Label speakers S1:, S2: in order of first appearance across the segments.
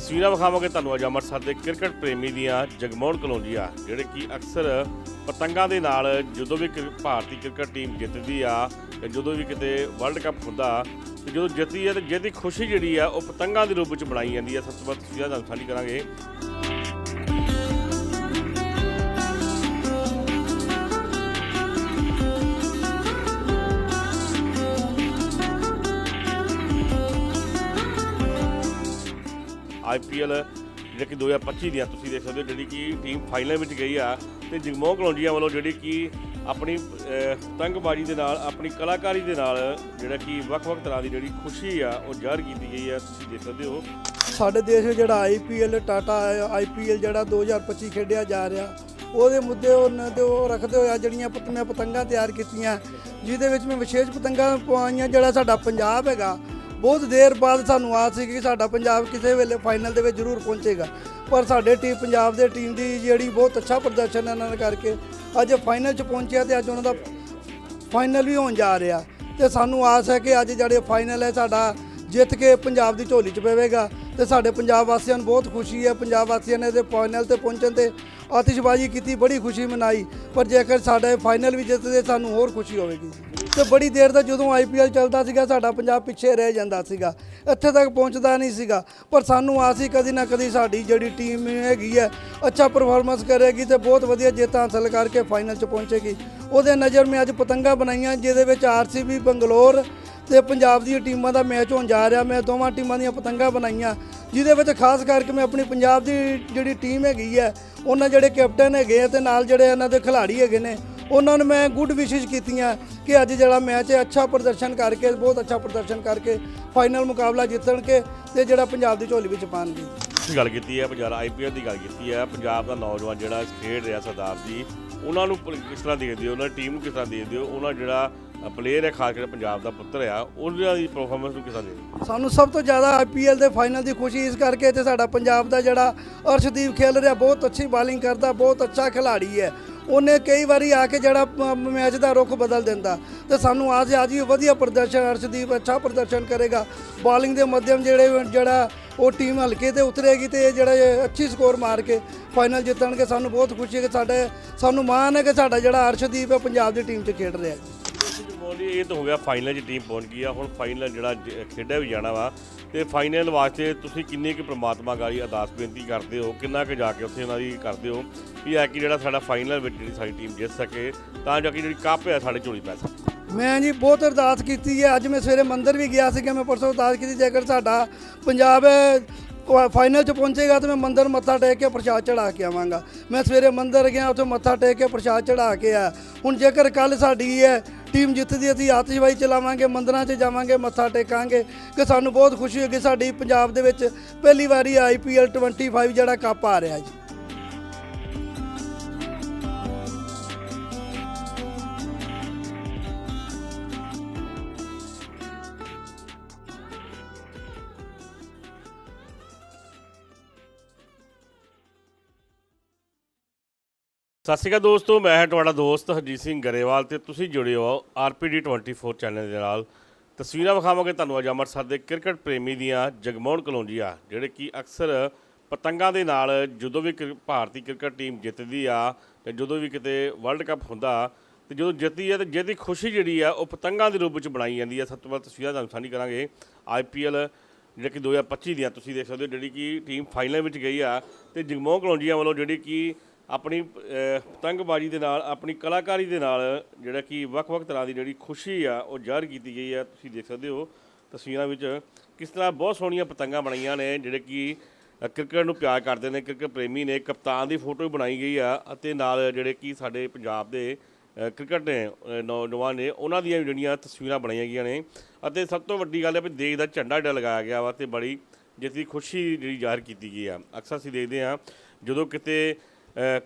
S1: ਤਸਵੀਰਾਂ ਵਿਖਾਵਾਂਗੇ ਤੁਹਾਨੂੰ ਅੱਜ ਅੰਮ੍ਰਿਤਸਰ ਦੇ ਕ੍ਰਿਕਟ ਪ੍ਰੇਮੀ ਦੀਆਂ ਜਗਮੋਹਨ ਕਲੋਂਜੀਆ, ਜਿਹੜੇ ਕਿ ਅਕਸਰ ਪਤੰਗਾਂ ਦੇ ਨਾਲ ਜਦੋਂ ਵੀ ਕ੍ਰਿ- ਭਾਰਤੀ ਕ੍ਰਿਕਟ ਟੀਮ ਜਿੱਤਦੀ ਆ ਤੇ ਜਦੋਂ ਵੀ ਕਿਤੇ ਵਰਲਡ ਕੱਪ ਹੁੰਦਾ, ਤੇ ਜਦੋਂ ਜਿੱਤਦੀ ਹੈ ਤੇ ਜਿਹਦੀ ਖੁਸ਼ੀ ਜਿਹੜੀ ਆ ਉਹ ਪਤੰਗਾਂ ਦੇ ਰੂਪ ਵਿੱਚ ਬਣਾਈ ਜਾਂਦੀ ਆ। ਸਭ ਤੋਂ ਵੱਧ ਤਸਵੀਰਾਂ ਤੁਹਾਨੂੰ ਸਾਂਝੀ ਕਰਾਂਗੇ। ਆਈਪੀਐਲ ਜਿਹੜਾ ਕਿ 2025 ਦੀਆਂ ਤੁਸੀਂ ਦੇਖ ਸਕਦੇ ਹੋ, ਜਿਹੜੀ ਕਿ ਟੀਮ ਫਾਈਨਲ ਵਿੱਚ ਗਈ ਆ ਤੇ ਜਗਮੋਹ ਕਲੋਂਜੀਆਂ ਵੱਲੋਂ ਜਿਹੜੀ ਕਿ ਆਪਣੀ ਤੰਗਬਾਜ਼ੀ ਦੇ ਨਾਲ, ਆਪਣੀ ਕਲਾਕਾਰੀ ਦੇ ਨਾਲ ਜਿਹੜਾ ਕਿ ਵੱਖ-ਵੱਖ ਤਰ੍ਹਾਂ ਦੀ ਜਿਹੜੀ ਖੁਸ਼ੀ ਆ, ਉਹ ਜ਼ਾਹਰ ਕੀਤੀ ਗਈ ਆ, ਤੁਸੀਂ ਦੇਖ ਸਕਦੇ ਹੋ।
S2: ਸਾਡੇ ਦੇਸ਼ ਵਿੱਚ ਜਿਹੜਾ ਆਈਪੀਐਲ ਟਾਟਾ ਆਈਪੀਐਲ ਜਿਹੜਾ 2025 ਖੇਡਿਆ ਜਾ ਰਿਹਾ, ਉਹਦੇ ਮੁੱਦੇ ਉਹਨਾਂ ਦੇ ਉਹ ਰੱਖਦੇ ਹੋਇਆ ਜਿਹੜੀਆਂ ਪਤੰਗਾਂ ਤਿਆਰ ਕੀਤੀਆਂ, ਜਿਹਦੇ ਵਿੱਚ ਮੈਂ ਵਿਸ਼ੇਸ਼ ਪਤੰਗਾਂ ਪਵਾਈਆਂ, ਜਿਹੜਾ ਸਾਡਾ ਪੰਜਾਬ ਹੈਗਾ ਬਹੁਤ ਦੇਰ ਬਾਅਦ ਸਾਨੂੰ ਆਸ ਸੀ ਕਿ ਸਾਡਾ ਪੰਜਾਬ ਕਿਸੇ ਵੇਲੇ ਫਾਈਨਲ ਦੇ ਵਿੱਚ ਜ਼ਰੂਰ ਪਹੁੰਚੇਗਾ। ਪਰ ਸਾਡੇ ਟੀਮ ਪੰਜਾਬ ਦੇ ਟੀਮ ਦੀ ਜਿਹੜੀ ਬਹੁਤ ਅੱਛਾ ਪ੍ਰਦਰਸ਼ਨ ਇਹਨਾਂ ਨੇ ਕਰਕੇ ਅੱਜ ਫਾਈਨਲ 'ਚ ਪਹੁੰਚਿਆ ਤੇ ਅੱਜ ਉਹਨਾਂ ਦਾ ਫਾਈਨਲ ਵੀ ਹੋਣ ਜਾ ਰਿਹਾ। ਤੇ ਸਾਨੂੰ ਆਸ ਹੈ ਕਿ ਅੱਜ ਜਿਹੜੇ ਫਾਈਨਲ ਹੈ ਸਾਡਾ ਜਿੱਤ ਕੇ ਪੰਜਾਬ ਦੀ ਝੋਲੀ 'ਚ ਪਵੇਗਾ। ਤੇ ਸਾਡੇ ਪੰਜਾਬ ਵਾਸੀਆਂ ਨੂੰ ਬਹੁਤ ਖੁਸ਼ੀ ਹੈ, ਪੰਜਾਬ ਵਾਸੀਆਂ ਨੇ ਇਹਦੇ ਫਾਈਨਲ ਤੇ ਪਹੁੰਚਣ ਤੇ ਆਤਿਸ਼ਬਾਜ਼ੀ ਕੀਤੀ, ਬੜੀ ਖੁਸ਼ੀ ਮਨਾਈ। ਪਰ ਜੇਕਰ ਸਾਡਾ ਫਾਈਨਲ ਵੀ ਜਿੱਤਦੇ, ਸਾਨੂੰ ਹੋਰ ਖੁਸ਼ੀ ਹੋਵੇਗੀ। ਤੇ ਬੜੀ ਦੇਰ ਦਾ ਜਦੋਂ ਆਈਪੀਐਲ ਚੱਲਦਾ ਸੀਗਾ, ਸਾਡਾ ਪੰਜਾਬ ਪਿੱਛੇ ਰਹਿ ਜਾਂਦਾ ਸੀਗਾ। ਇੱਥੇ ਤੱਕ ਪਹੁੰਚਦਾ ਨਹੀਂ ਸੀਗਾ। ਪਰ ਸਾਨੂੰ ਆਸ ਸੀ ਕਦੀ ਨਾ ਕਦੀ ਸਾਡੀ ਜਿਹੜੀ ਟੀਮ ਹੈਗੀ ਹੈ, ਅੱਛਾ ਪਰਫਾਰਮੈਂਸ ਕਰੇਗੀ ਤੇ ਬਹੁਤ ਵਧੀਆ ਜਿੱਤ ਹਾਸਲ ਕਰਕੇ ਫਾਈਨਲ 'ਚ ਪਹੁੰਚੇਗੀ। ਉਹਦੇ ਨਜ਼ਰ ਮੈਂ ਅੱਜ ਪਤੰਗਾ ਬਣਾਈਆਂ, ਜਿਹਦੇ ਵਿੱਚ ਆਰਸੀਬੀ, ਬੰਗਲੌਰ ਤੇ ਪੰਜਾਬ ਦੀਆਂ ਟੀਮਾਂ ਦਾ ਮੈਚ ਹੋਣ ਜਾ ਰਿਹਾ। ਮੈਂ ਦੋਵਾਂ ਟੀਮਾਂ ਦੀਆਂ ਪਤੰਗਾਂ ਬਣਾਈਆਂ, ਜਿਹਦੇ ਵਿੱਚ ਖਾਸ ਕਰਕੇ ਮੈਂ ਆਪਣੀ ਪੰਜਾਬ ਦੀ ਜਿਹੜੀ ਟੀਮ ਹੈਗੀ ਹੈ, ਉਹਨਾਂ ਜਿਹੜੇ ਕੈਪਟਨ ਹੈਗੇ ਆ ਤੇ ਨਾਲ ਜਿਹੜੇ ਇਹਨਾਂ ਦੇ ਖਿਡਾਰੀ ਹੈਗੇ ਨੇ ਉਹਨਾਂ ਨੂੰ ਮੈਂ ਗੁੱਡ ਵਿਸ਼ੇਸ਼ ਕੀਤੀਆਂ ਕਿ ਅੱਜ ਜਿਹੜਾ ਮੈਚ ਹੈ ਅੱਛਾ ਪ੍ਰਦਰਸ਼ਨ ਕਰਕੇ ਬਹੁਤ ਅੱਛਾ ਪ੍ਰਦਰਸ਼ਨ ਕਰਕੇ ਫਾਈਨਲ ਮੁਕਾਬਲਾ ਜਿੱਤਣਗੇ ਤੇ ਜਿਹੜਾ ਪੰਜਾਬ ਦੀ ਝੋਲੀ ਵਿੱਚ ਪਾਣਗੇ।
S1: ਤੁਸੀਂ ਗੱਲ ਕੀਤੀ ਹੈ ਪੰਜਾਬ ਆਈਪੀਐਲ ਦੀ ਗੱਲ ਕੀਤੀ ਹੈ ਪੰਜਾਬ ਦਾ ਨੌਜਵਾਨ ਜਿਹੜਾ ਖੇਡ ਰਿਹਾ ਸਰਦਾਰ ਜੀ ਉਹਨਾਂ ਨੂੰ ਕਿਸ ਤਰ੍ਹਾਂ ਦੇਖਦੇ ਹੋ ਉਹਨਾਂ ਦੀ ਟੀਮ ਨੂੰ ਕਿਸ ਤਰ੍ਹਾਂ ਦੇਖਦੇ ਹੋ ਉਹਨਾਂ ਜਿਹੜਾ ਪਲੇਅਰ ਹੈ ਖਾਸ ਕਰਕੇ ਪੰਜਾਬ ਦਾ ਪੁੱਤਰ ਆ ਉਹਨਾਂ ਦੀ ਪਰਫਾਰਮੈਂਸ ਨੂੰ ਕਿਸ ਤਰ੍ਹਾਂ ਦੇਖਦੇ
S2: ਸਾਨੂੰ ਸਭ ਤੋਂ ਜ਼ਿਆਦਾ ਆਈਪੀਐਲ ਦੇ ਫਾਈਨਲ ਦੀ ਖੁਸ਼ੀ ਇਸ ਕਰਕੇ ਤੇ ਸਾਡਾ ਪੰਜਾਬ ਦਾ ਜਿਹੜਾ ਅਰਸ਼ਦੀਪ ਖੇਲ ਰਿਹਾ ਬਹੁਤ ਅੱਛੀ ਬਾਲਿੰਗ ਕਰਦਾ ਬਹੁਤ ਅੱਛਾ ਖਿਲਾੜੀ ਹੈ। ਉਹਨੇ ਕਈ ਵਾਰੀ ਆ ਕੇ ਜਿਹੜਾ ਮੈਚ ਦਾ ਰੁਖ ਬਦਲ ਦਿੰਦਾ। ਤੇ ਸਾਨੂੰ ਆਜ ਹੈ ਅੱਜ ਵੀ ਵਧੀਆ ਪ੍ਰਦਰਸ਼ਨ ਅਰਸ਼ਦੀਪ ਅੱਛਾ ਪ੍ਰਦਰਸ਼ਨ ਕਰੇਗਾ। ਬੋਲਿੰਗ ਦੇ ਮਾਧਿਅਮ ਜਿਹੜੇ ਜਿਹੜਾ ਉਹ ਟੀਮ ਹਲਕੇ ਤੇ ਉਤਰੇਗੀ ਤੇ ਇਹ ਜਿਹੜਾ ਅੱਛੀ ਸਕੋਰ ਮਾਰ ਕੇ ਫਾਈਨਲ ਜਿੱਤਣਗੇ। ਸਾਨੂੰ ਬਹੁਤ ਖੁਸ਼ੀ ਹੈ ਕਿ ਸਾਡੇ, ਸਾਨੂੰ ਮਾਣ ਹੈ ਕਿ ਸਾਡਾ ਜਿਹੜਾ ਅਰਸ਼ਦੀਪ ਹੈ, ਪੰਜਾਬ ਦੀ ਟੀਮ 'ਚ ਖੇਡ ਰਿਹਾ ਹੈ।
S1: ਮੋਲੀ ਇਹ ਤਾਂ ਹੋ ਗਿਆ ਫਾਈਨਲ 'ਚ ਟੀਮ ਪਹੁੰਚ ਗਈ ਆ। ਹੁਣ ਫਾਈਨਲ ਜਿਹੜਾ ਜ- ਖੇਡਿਆ ਵੀ ਜਾਣਾ ਵਾ। ਤੇ ਫਾਈਨਲ ਵਾਸਤੇ ਤੁਸੀਂ ਕਿੰਨੀ ਕੁ ਪ੍ਰਮਾਤਮਾ ਗਾਰੀ ਅਰਦਾਸ ਬੇਨਤੀ ਕਰਦੇ ਹੋ? ਕਿੰਨਾ ਕੁ ਜਾ ਕੇ ਉੱਥੇ ਉਹਨਾਂ ਦੀ ਕਰਦੇ ਹੋ? ਵੀ ਐ ਕਿ ਜਿਹੜਾ ਸਾਡਾ ਫਾਈਨਲ ਵਿੱਚ ਜਿਹੜੀ ਸਾਡੀ ਟੀਮ ਜਿੱਤ ਸਕੇ, ਤਾਂ ਜਾ ਕੇ ਜਿਹੜੀ ਕੱਪ ਹੈ, ਸਾਡੇ ਝੋਲੀ ਪੈ ਸਕੇ।
S2: ਮੈਂ ਜੀ ਬਹੁਤ ਅਰਦਾਸ ਕੀਤੀ ਹੈ। ਅੱਜ ਮੈਂ ਸਵੇਰੇ ਮੰਦਿਰ ਵੀ ਗਿਆ ਸੀਗਾ ਮੈਂ ਪਰਸੋਂ ਅਰਦਾਸ ਕੀਤੀ, ਜੇਕਰ ਸਾਡਾ ਪੰਜਾਬ ਫਾਈਨਲ 'ਚ ਪਹੁੰਚੇਗਾ, ਤਾਂ ਮੈਂ ਮੰਦਿਰ ਮੱਥਾ ਟੇਕ ਕੇ ਪ੍ਰਸ਼ਾਦ ਚੜਾ ਕੇ ਆਵਾਂਗਾ। ਮੈਂ ਸਵੇਰੇ ਮੰਦਿਰ ਗਿਆ, ਉੱਥੇ ਮੱਥਾ ਟੇਕ ਕੇ ਪ੍ਰਸ਼ਾਦ ਚੜਾ ਕੇ ਆ ਹੁਣ ਜੇਕਰ ਕੱਲ ਸਾਡੀ ਹੈ ਟੀਮ ਜਿੱਤਦੀ ਅਸੀਂ ਆਤਿਸ਼ਬਾਜ਼ੀ ਚਲਾਵਾਂਗੇ, ਮੰਦਰਾਂ 'ਚ ਜਾਵਾਂਗੇ, ਮੱਥਾ ਟੇਕਾਂਗੇ, ਕਿ ਸਾਨੂੰ ਬਹੁਤ ਖੁਸ਼ੀ ਹੋਗੀ ਸਾਡੀ ਪੰਜਾਬ ਦੇ ਵਿੱਚ ਪਹਿਲੀ ਵਾਰੀ ਆਈਪੀਐਲ 25 ਜਿਹੜਾ ਕੱਪ ਆ ਰਿਹਾ ਜੀ।
S1: ਸਤਿ ਸ਼੍ਰੀ ਅਕਾਲ ਦੋਸਤੋ, ਮੈਂ ਹਾਂ ਤੁਹਾਡਾ ਦੋਸਤ ਹਰਜੀਤ ਸਿੰਘ ਗਰੇਵਾਲ ਤੇ ਤੁਸੀਂ ਜੁੜੇ ਹੋ ਆਰਪੀਡੀ 24 ਚੈਨਲ ਦੇ ਨਾਲ। ਤਸਵੀਰਾਂ ਵਿਖਾਵਾਂਗੇ ਤੁਹਾਨੂੰ ਅੱਜ ਅੰਮ੍ਰਿਤਸਰ ਦੇ ਕ੍ਰਿਕਟ ਪ੍ਰੇਮੀ ਦੀਆਂ ਜਗਮੋਹਨ ਕਲੋਂਜੀਆ, ਜਿਹੜੇ ਕਿ ਅਕਸਰ ਪਤੰਗਾਂ ਦੇ ਨਾਲ ਜਦੋਂ ਵੀ ਕ੍ਰਿ- ਭਾਰਤੀ ਕ੍ਰਿਕਟ ਟੀਮ ਜਿੱਤਦੀ ਆ ਜਾਂ ਜਦੋਂ ਵੀ ਕਿਤੇ ਵਰਲਡ ਕੱਪ ਹੁੰਦਾ, ਤੇ ਜਦੋਂ ਜਿੱਤਦੀ ਹੈ ਤੇ ਜਿਹਦੀ ਖੁਸ਼ੀ ਜਿਹੜੀ ਆ ਉਹ ਪਤੰਗਾਂ ਦੇ ਰੂਪ ਵਿੱਚ ਬਣਾਈ ਜਾਂਦੀ ਆ। ਸਭ ਤੋਂ ਵੱਧ ਤਸਵੀਰਾਂ ਤੁਹਾਨੂੰ ਸਾਂਝੀ ਕਰਾਂਗੇ। ਆਈਪੀਐਲ ਜਿਹੜਾ ਕਿ 2025 ਦੀਆਂ ਤੁਸੀਂ ਦੇਖ ਸਕਦੇ ਹੋ, ਜਿਹੜੀ ਕਿ ਟੀਮ ਫਾਈਨਲ ਵਿੱਚ ਗਈ ਆ ਤੇ ਜਗਮੋਹਨ ਕਲੋਂਜੀਆ ਵੱਲੋਂ ਜਿਹੜੀ ਕਿ ਆਪਣੀ ਪਤੰਗਬਾਜ਼ੀ ਦੇ ਨਾਲ, ਆਪਣੀ ਕਲਾਕਾਰੀ ਦੇ ਨਾਲ ਜਿਹੜਾ ਕਿ ਵੱਖ-ਵੱਖ ਤਰ੍ਹਾਂ ਦੀ ਜਿਹੜੀ ਖੁਸ਼ੀ ਆ, ਉਹ ਜ਼ਾਹਰ ਕੀਤੀ ਗਈ ਆ। ਤੁਸੀਂ ਦੇਖ ਸਕਦੇ ਹੋ ਤਸਵੀਰਾਂ ਵਿੱਚ ਕਿਸ ਤਰ੍ਹਾਂ ਬਹੁਤ ਸੋਹਣੀਆਂ ਪਤੰਗਾਂ ਬਣਾਈਆਂ ਨੇ, ਜਿਹੜੇ ਕਿ ਕ੍ਰਿਕਟ ਨੂੰ ਪਿਆਰ ਕਰਦੇ ਨੇ, ਕ੍ਰਿਕਟ ਪ੍ਰੇਮੀ ਨੇ। ਕਪਤਾਨ ਦੀ ਫੋਟੋ ਵੀ ਬਣਾਈ ਗਈ ਆ ਅਤੇ ਨਾਲ ਜਿਹੜੇ ਕਿ ਸਾਡੇ ਪੰਜਾਬ ਦੇ ਕ੍ਰਿਕਟ ਨੇ ਨੌਜਵਾਨ ਨੇ, ਉਹਨਾਂ ਦੀਆਂ ਵੀ ਜਿਹੜੀਆਂ ਤਸਵੀਰਾਂ ਬਣਾਈਆਂ ਗਈਆਂ ਨੇ। ਅਤੇ ਸਭ ਤੋਂ ਵੱਡੀ ਗੱਲ ਹੈ ਵੀ ਦੇਸ਼ ਦਾ ਝੰਡਾ ਜਿਹੜਾ ਲਗਾਇਆ ਗਿਆ ਵਾ ਤੇ ਬੜੀ ਜਿਸ ਦੀ ਖੁਸ਼ੀ ਜਿਹੜੀ ਜ਼ਾਹਰ ਕੀਤੀ ਗਈ ਆ। ਅਕਸਰ ਅਸੀਂ ਦੇਖਦੇ ਆ ਜਦੋਂ ਕਿਤੇ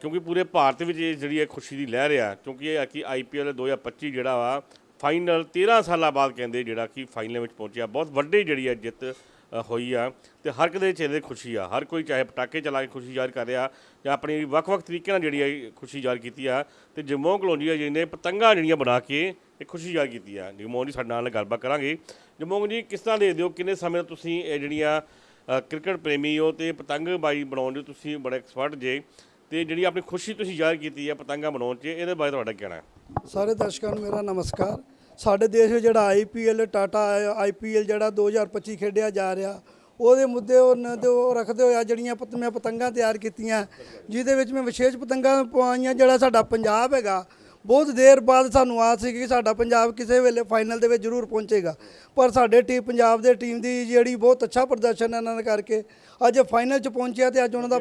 S1: ਕਿਉਂਕਿ ਪੂਰੇ ਭਾਰਤ ਵਿੱਚ ਇਹ ਜਿਹੜੀ ਹੈ ਖੁਸ਼ੀ ਦੀ ਲਹਿਰ ਆ, ਕਿਉਂਕਿ ਇਹ ਆ ਕਿ ਆਈਪੀਐਲ 2025 ਜਿਹੜਾ ਵਾ ਫਾਈਨਲ 13 ਸਾਲਾਂ ਬਾਅਦ ਕਹਿੰਦੇ ਜਿਹੜਾ ਕਿ ਫਾਈਨਲ ਵਿੱਚ ਪਹੁੰਚਿਆ। ਬਹੁਤ ਵੱਡੀ ਜਿਹੜੀ ਹੈ ਜਿੱਤ ਹੋਈ ਆ। ਤੇ ਹਰ ਕਿਸੇ ਦੇ ਚਿਹਰੇ 'ਤੇ ਖੁਸ਼ੀ ਆ। ਹਰ ਕੋਈ ਚਾਹੇ ਪਟਾਕੇ ਚਲਾ ਕੇ ਖੁਸ਼ੀ ਜ਼ਾਹਰ ਕਰ ਰਿਹਾ ਜਾਂ ਆਪਣੀ ਵੱਖ-ਵੱਖ ਤਰੀਕੇ ਨਾਲ ਜਿਹੜੀ ਆ ਖੁਸ਼ੀ ਜ਼ਾਹਰ ਕੀਤੀ ਆ। ਤੇ ਜਮੋਂ ਕਲੋਨੀਆ ਜੀ ਨੇ ਪਤੰਗਾਂ ਜਿਹੜੀਆਂ ਬਣਾ ਕੇ ਇਹ ਖੁਸ਼ੀ ਜ਼ਾਹਰ ਕੀਤੀ ਆ। ਜਮੋਂ ਜੀ ਸਾਡੇ ਨਾਲ ਗੱਲਬਾਤ ਕਰਾਂਗੇ। ਜਮੋਂ ਜੀ, ਕਿਸ ਤਰ੍ਹਾਂ ਦੇ ਦਿਓ ਕਿੰਨੇ ਸਮੇਂ ਤੋਂ ਤੁਸੀਂ ਇਹ ਜਿਹੜੀਆਂ ਕ੍ਰਿਕਟ ਪ੍ਰੇਮੀ ਹੋ ਤੇ ਪਤੰਗਬਾਜ਼ੀ ਬਣਾਉਣ ਦੇ ਤੁਸੀਂ ਬੜੇ ਐਕਸਪਰਟ ਜੇ। ਤੇ ਜਿਹੜੀ ਆਪਣੀ ਖੁਸ਼ੀ ਤੁਸੀਂ ਜ਼ਾਹਿਰ ਕੀਤੀ ਹੈ ਪਤੰਗਾਂ ਬਣਾਉਣ 'ਚ, ਇਹਦੇ ਬਾਰੇ ਤੁਹਾਡਾ ਕਹਿਣਾ ਹੈ।
S2: ਸਾਰੇ ਦਰਸ਼ਕਾਂ ਨੂੰ ਮੇਰਾ ਨਮਸਕਾਰ। ਸਾਡੇ ਦੇਸ਼ ਵਿੱਚ ਜਿਹੜਾ ਆਈਪੀਐਲ ਟਾਟਾ ਆਈਪੀਐਲ ਜਿਹੜਾ 2025 ਖੇਡਿਆ ਜਾ ਰਿਹਾ, ਉਹਦੇ ਮੁੱਦੇ ਉਹਨਾਂ ਦੇ ਉਹ ਰੱਖਦੇ ਹੋਇਆ ਜਿਹੜੀਆਂ ਪਤ- ਮੈਂ ਪਤੰਗਾਂ ਤਿਆਰ ਕੀਤੀਆਂ, ਜਿਹਦੇ ਵਿੱਚ ਮੈਂ ਵਿਸ਼ੇਸ਼ ਪਤੰਗਾਂ ਪਵਾਈਆਂ, ਜਿਹੜਾ ਸਾਡਾ ਪੰਜਾਬ ਹੈਗਾ। ਬਹੁਤ ਦੇਰ ਬਾਅਦ ਸਾਨੂੰ ਆਸ ਸੀ ਕਿ ਸਾਡਾ ਪੰਜਾਬ ਕਿਸੇ ਵੇਲੇ ਫਾਈਨਲ ਦੇ ਵਿੱਚ ਜ਼ਰੂਰ ਪਹੁੰਚੇਗਾ। ਪਰ ਸਾਡੇ ਟੀਮ, ਪੰਜਾਬ ਦੇ ਟੀਮ ਦੀ ਜਿਹੜੀ ਬਹੁਤ ਅੱਛਾ ਪ੍ਰਦਰਸ਼ਨ ਹੈ ਇਹਨਾਂ ਦੇ ਕਰਕੇ, ਅੱਜ ਫਾਈਨਲ 'ਚ ਪਹੁੰਚਿਆ ਤੇ ਅੱਜ ਉਹਨਾਂ ਦਾ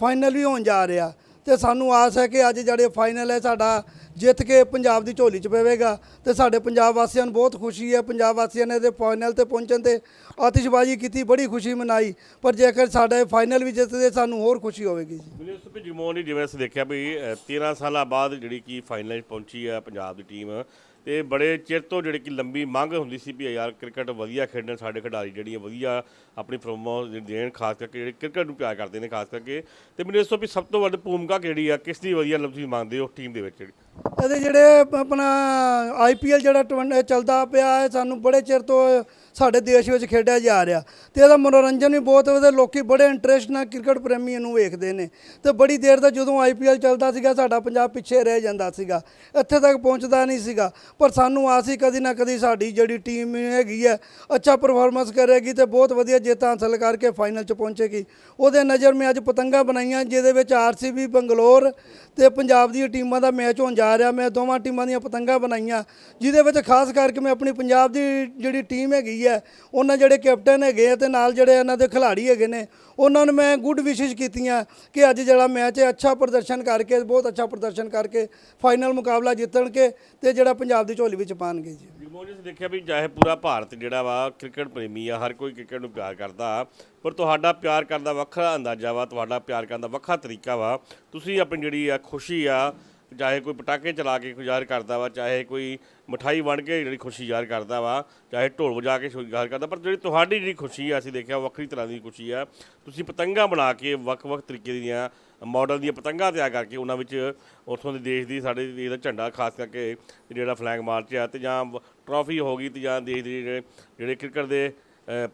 S2: ਫਾਈਨਲ ਵੀ ਹੋਣ ਜਾ ਰਿਹਾ। ਤੇ ਸਾਨੂੰ ਆਸ ਹੈ ਕਿ ਅੱਜ ਜਿਹੜੇ ਫਾਈਨਲ ਹੈ ਸਾਡਾ ਜਿੱਤ ਕੇ ਪੰਜਾਬ ਦੀ ਝੋਲੀ 'ਚ ਪਵੇਗਾ। ਤੇ ਸਾਡੇ ਪੰਜਾਬ ਵਾਸੀਆਂ ਨੂੰ ਬਹੁਤ ਖੁਸ਼ੀ ਹੈ ਪੰਜਾਬ ਵਾਸੀਆਂ ਨੇ ਤੇ ਫਾਈਨਲ ਤੇ ਪਹੁੰਚਣ ਤੇ ਆਤਿਸ਼ਬਾਜ਼ੀ ਕੀਤੀ ਬੜੀ ਖੁਸ਼ੀ ਮਨਾਈ। ਪਰ ਜੇਕਰ ਸਾਡੇ ਫਾਈਨਲ ਵੀ ਜਿੱਤਦੇ ਸਾਨੂੰ ਹੋਰ ਖੁਸ਼ੀ ਹੋਵੇਗੀ ਜੀ।
S1: ਮੈਨੂੰ ਇਸ ਵਿੱਚ ਜਿਵੇਂ ਅਸੀਂ ਦੇਖਿਆ ਵੀ ਅ, 13 ਸਾਲਾਂ ਬਾਅਦ ਜਿਹੜੀ ਕਿ ਫਾਈਨਲ 'ਚ ਪਹੁੰਚੀ ਹੈ ਪੰਜਾਬ ਦੀ ਟੀਮ। ਤੇ ਬੜੇ ਚਿਰ ਤੋਂ ਜਿਹੜੀ ਕਿ ਲੰਬੀ ਮੰਗ ਹੁੰਦੀ ਸੀ ਵੀ ਯਾਰ ਕ੍ਰਿਕਟ ਵਧੀਆ ਖੇਡਣ ਸਾਡੇ ਖਿਡਾਰੀ ਜਿਹੜੀ ਵਧੀਆ ਆਪਣੀ ਪ੍ਰੋਮੋ ਦੇਣ, ਖਾਸ ਕਰਕੇ ਜਿਹੜੇ ਕ੍ਰਿਕਟ ਨੂੰ ਪਿਆਰ ਕਰਦੇ ਨੇ, ਖਾਸ ਕਰਕੇ। ਤੇ ਮੈਨੂੰ ਇਸ ਤੋਂ ਵੀ ਸਭ ਤੋਂ ਵੱਧ ਭੂਮਿਕਾ ਕਿਹੜੀ ਆ, ਕਿਸ ਦੀ ਵਧੀਆ ਤੁਸੀਂ ਮੰਨਦੇ ਹੋ ਟੀਮ ਦੇ ਵਿੱਚ ਜਿਹੜੀ?
S2: ਇਹਦੇ ਜਿਹੜੇ ਆਪਣਾ ਆਈਪੀਐਲ ਜਿਹੜਾ ਟਵਨ- ਚੱਲਦਾ ਪਿਆ ਹੈ, ਸਾਨੂੰ ਬੜੇ ਚਿਰ ਤੋਂ ਸਾਡੇ ਦੇਸ਼ ਵਿੱਚ ਖੇਡਿਆ ਜਾ ਰਿਹਾ। ਤੇ ਇਹਦਾ ਮਨੋਰੰਜਨ ਵੀ ਬਹੁਤ ਉਹਦੇ ਲੋਕੀ ਬੜੇ ਇੰਟਰਸਟ ਨਾਲ ਕ੍ਰਿਕਟ ਪ੍ਰੇਮੀ ਨੂੰ ਵੇਖਦੇ ਨੇ। ਤੇ ਬੜੀ ਦੇਰ ਦਾ ਜਦੋਂ ਆਈਪੀਐਲ ਚੱਲਦਾ ਸੀਗਾ, ਸਾਡਾ ਪੰਜਾਬ ਪਿੱਛੇ ਰਹਿ ਜਾਂਦਾ ਸੀਗਾ। ਇੱਥੇ ਤੱਕ ਪਹੁੰਚਦਾ ਨਹੀਂ ਸੀਗਾ। ਪਰ ਸਾਨੂੰ ਆਸ ਸੀ ਕਦੀ ਨਾ ਕਦੀ ਸਾਡੀ ਜਿਹੜੀ ਟੀਮ ਹੈਗੀ ਹੈ, ਅੱਛਾ ਪਰਫਾਰਮੈਂਸ ਕਰੇਗੀ ਤੇ ਬਹੁਤ ਵਧੀਆ ਜਿੱਤ ਹਾਸਲ ਕਰਕੇ ਫਾਈਨਲ 'ਚ ਪਹੁੰਚੇਗੀ। ਉਹਦੇ ਨਜ਼ਰ ਮੈਂ ਅੱਜ ਪਤੰਗਾ ਬਣਾਈਆਂ, ਜਿਹਦੇ ਵਿੱਚ ਆਰਸੀਬੀ, ਬੰਗਲੌਰ ਤੇ ਪੰਜਾਬ ਦੀਆਂ ਟੀਮਾਂ ਦਾ ਮੈਚ ਹੋਣ ਜਾ ਰਿਹਾ। ਮੈਂ ਦੋਵਾਂ ਟੀਮਾਂ ਦੀਆਂ ਪਤੰਗਾਂ ਬਣਾਈਆਂ, ਜਿਹਦੇ ਵਿੱਚ ਖਾਸ ਕਰਕੇ ਮੈਂ ਆਪਣੀ ਪੰਜਾਬ ਦੀ ਜਿਹੜੀ ਟੀਮ ਹੈਗੀ ਹੈ, ਉਹਨਾਂ ਜਿਹੜੇ ਕੈਪਟਨ ਹੈਗੇ ਆ ਤੇ ਨਾਲ ਜਿਹੜੇ ਇਹਨਾਂ ਦੇ ਖਿਡਾਰੀ ਹੈਗੇ ਨੇ, ਉਹਨਾਂ ਨੂੰ ਮੈਂ ਗੁੱਡ ਵਿਸ਼ੇਸ਼ ਕੀਤੀਆਂ ਕਿ ਅੱਜ ਜਿਹੜਾ ਮੈਚ ਹੈ, ਅੱਛਾ ਪ੍ਰਦਰਸ਼ਨ ਕਰਕੇ, ਬਹੁਤ ਅੱਛਾ ਪ੍ਰਦਰਸ਼ਨ ਕਰਕੇ ਫਾਈਨਲ ਮੁਕਾਬਲਾ ਜਿੱਤਣਗੇ ਤੇ ਜਿਹੜਾ ਪੰਜਾਬ ਦੀ ਝੋਲੀ ਵਿੱਚ ਪਾਣਗੇ ਜੀ।
S1: ਜਗਮੋਹਨ ਜੀ, ਅਸੀਂ ਦੇਖਿਆ ਵੀ ਚਾਹੇ ਪੂਰਾ ਭਾਰਤ ਜਿਹੜਾ ਵਾ ਕ੍ਰਿਕਟ ਪ੍ਰੇਮੀ ਆ, ਹਰ ਕੋਈ ਕ੍ਰਿਕਟ ਨੂੰ ਪਿਆਰ ਕਰਦਾ ਪਰ ਤੁਹਾਡਾ ਪਿਆਰ ਕਰਨ ਦਾ ਵੱਖਰਾ ਅੰਦਾਜ਼ਾ ਵਾ, ਤੁਹਾਡਾ ਪਿਆਰ ਕਰਨ ਦਾ ਵੱਖਰਾ ਤਰੀਕਾ ਵਾ। ਤੁਸੀਂ ਆਪਣੀ ਜਿਹੜੀ ਆ ਖੁਸ਼ੀ ਆ ਚਾਹੇ ਕੋਈ ਪਟਾਕੇ ਚਲਾ ਕੇ ਜ਼ਾਹਿਰ ਕਰਦਾ ਵਾ, ਚਾਹੇ ਕੋਈ ਮਠਾਈ ਵੰਡ ਕੇ ਜਿਹੜੀ ਖੁਸ਼ੀ ਜ਼ਾਹਿਰ ਕਰਦਾ ਵਾ, ਚਾਹੇ ਢੋਲ ਵਜਾ ਕੇ ਖੁਸ਼ੀ ਜ਼ਾਹਿਰ ਕਰਦਾ, ਪਰ ਜਿਹੜੀ ਤੁਹਾਡੀ ਜਿਹੜੀ ਖੁਸ਼ੀ ਆ, ਅਸੀਂ ਦੇਖਿਆ ਵੱਖਰੀ ਤਰ੍ਹਾਂ ਦੀ ਖੁਸ਼ੀ ਆ। ਤੁਸੀਂ ਪਤੰਗਾਂ ਬਣਾ ਕੇ ਵੱਖ-ਵੱਖ ਤਰੀਕੇ ਦੀਆਂ ਮਾਡਲ ਦੀਆਂ ਪਤੰਗਾਂ ਤਿਆਰ ਕਰਕੇ ਉਹਨਾਂ ਵਿੱਚ ਉੱਥੋਂ ਦੇ ਦੇਸ਼ ਦੀ ਸਾਡੇ ਦੇਸ਼ ਦਾ ਝੰਡਾ ਖਾਸ ਕਰਕੇ ਜਿਹੜਾ ਫਲੈਗ ਮਾਰਚ ਆ, ਤੇ ਜਾਂ ਟਰੋਫੀ ਹੋ ਗਈ, ਤੇ ਜਾਂ ਦੇਸ਼ ਦੇ ਜਿਹੜੇ ਜਿਹੜੇ ਕ੍ਰਿਕਟ ਦੇ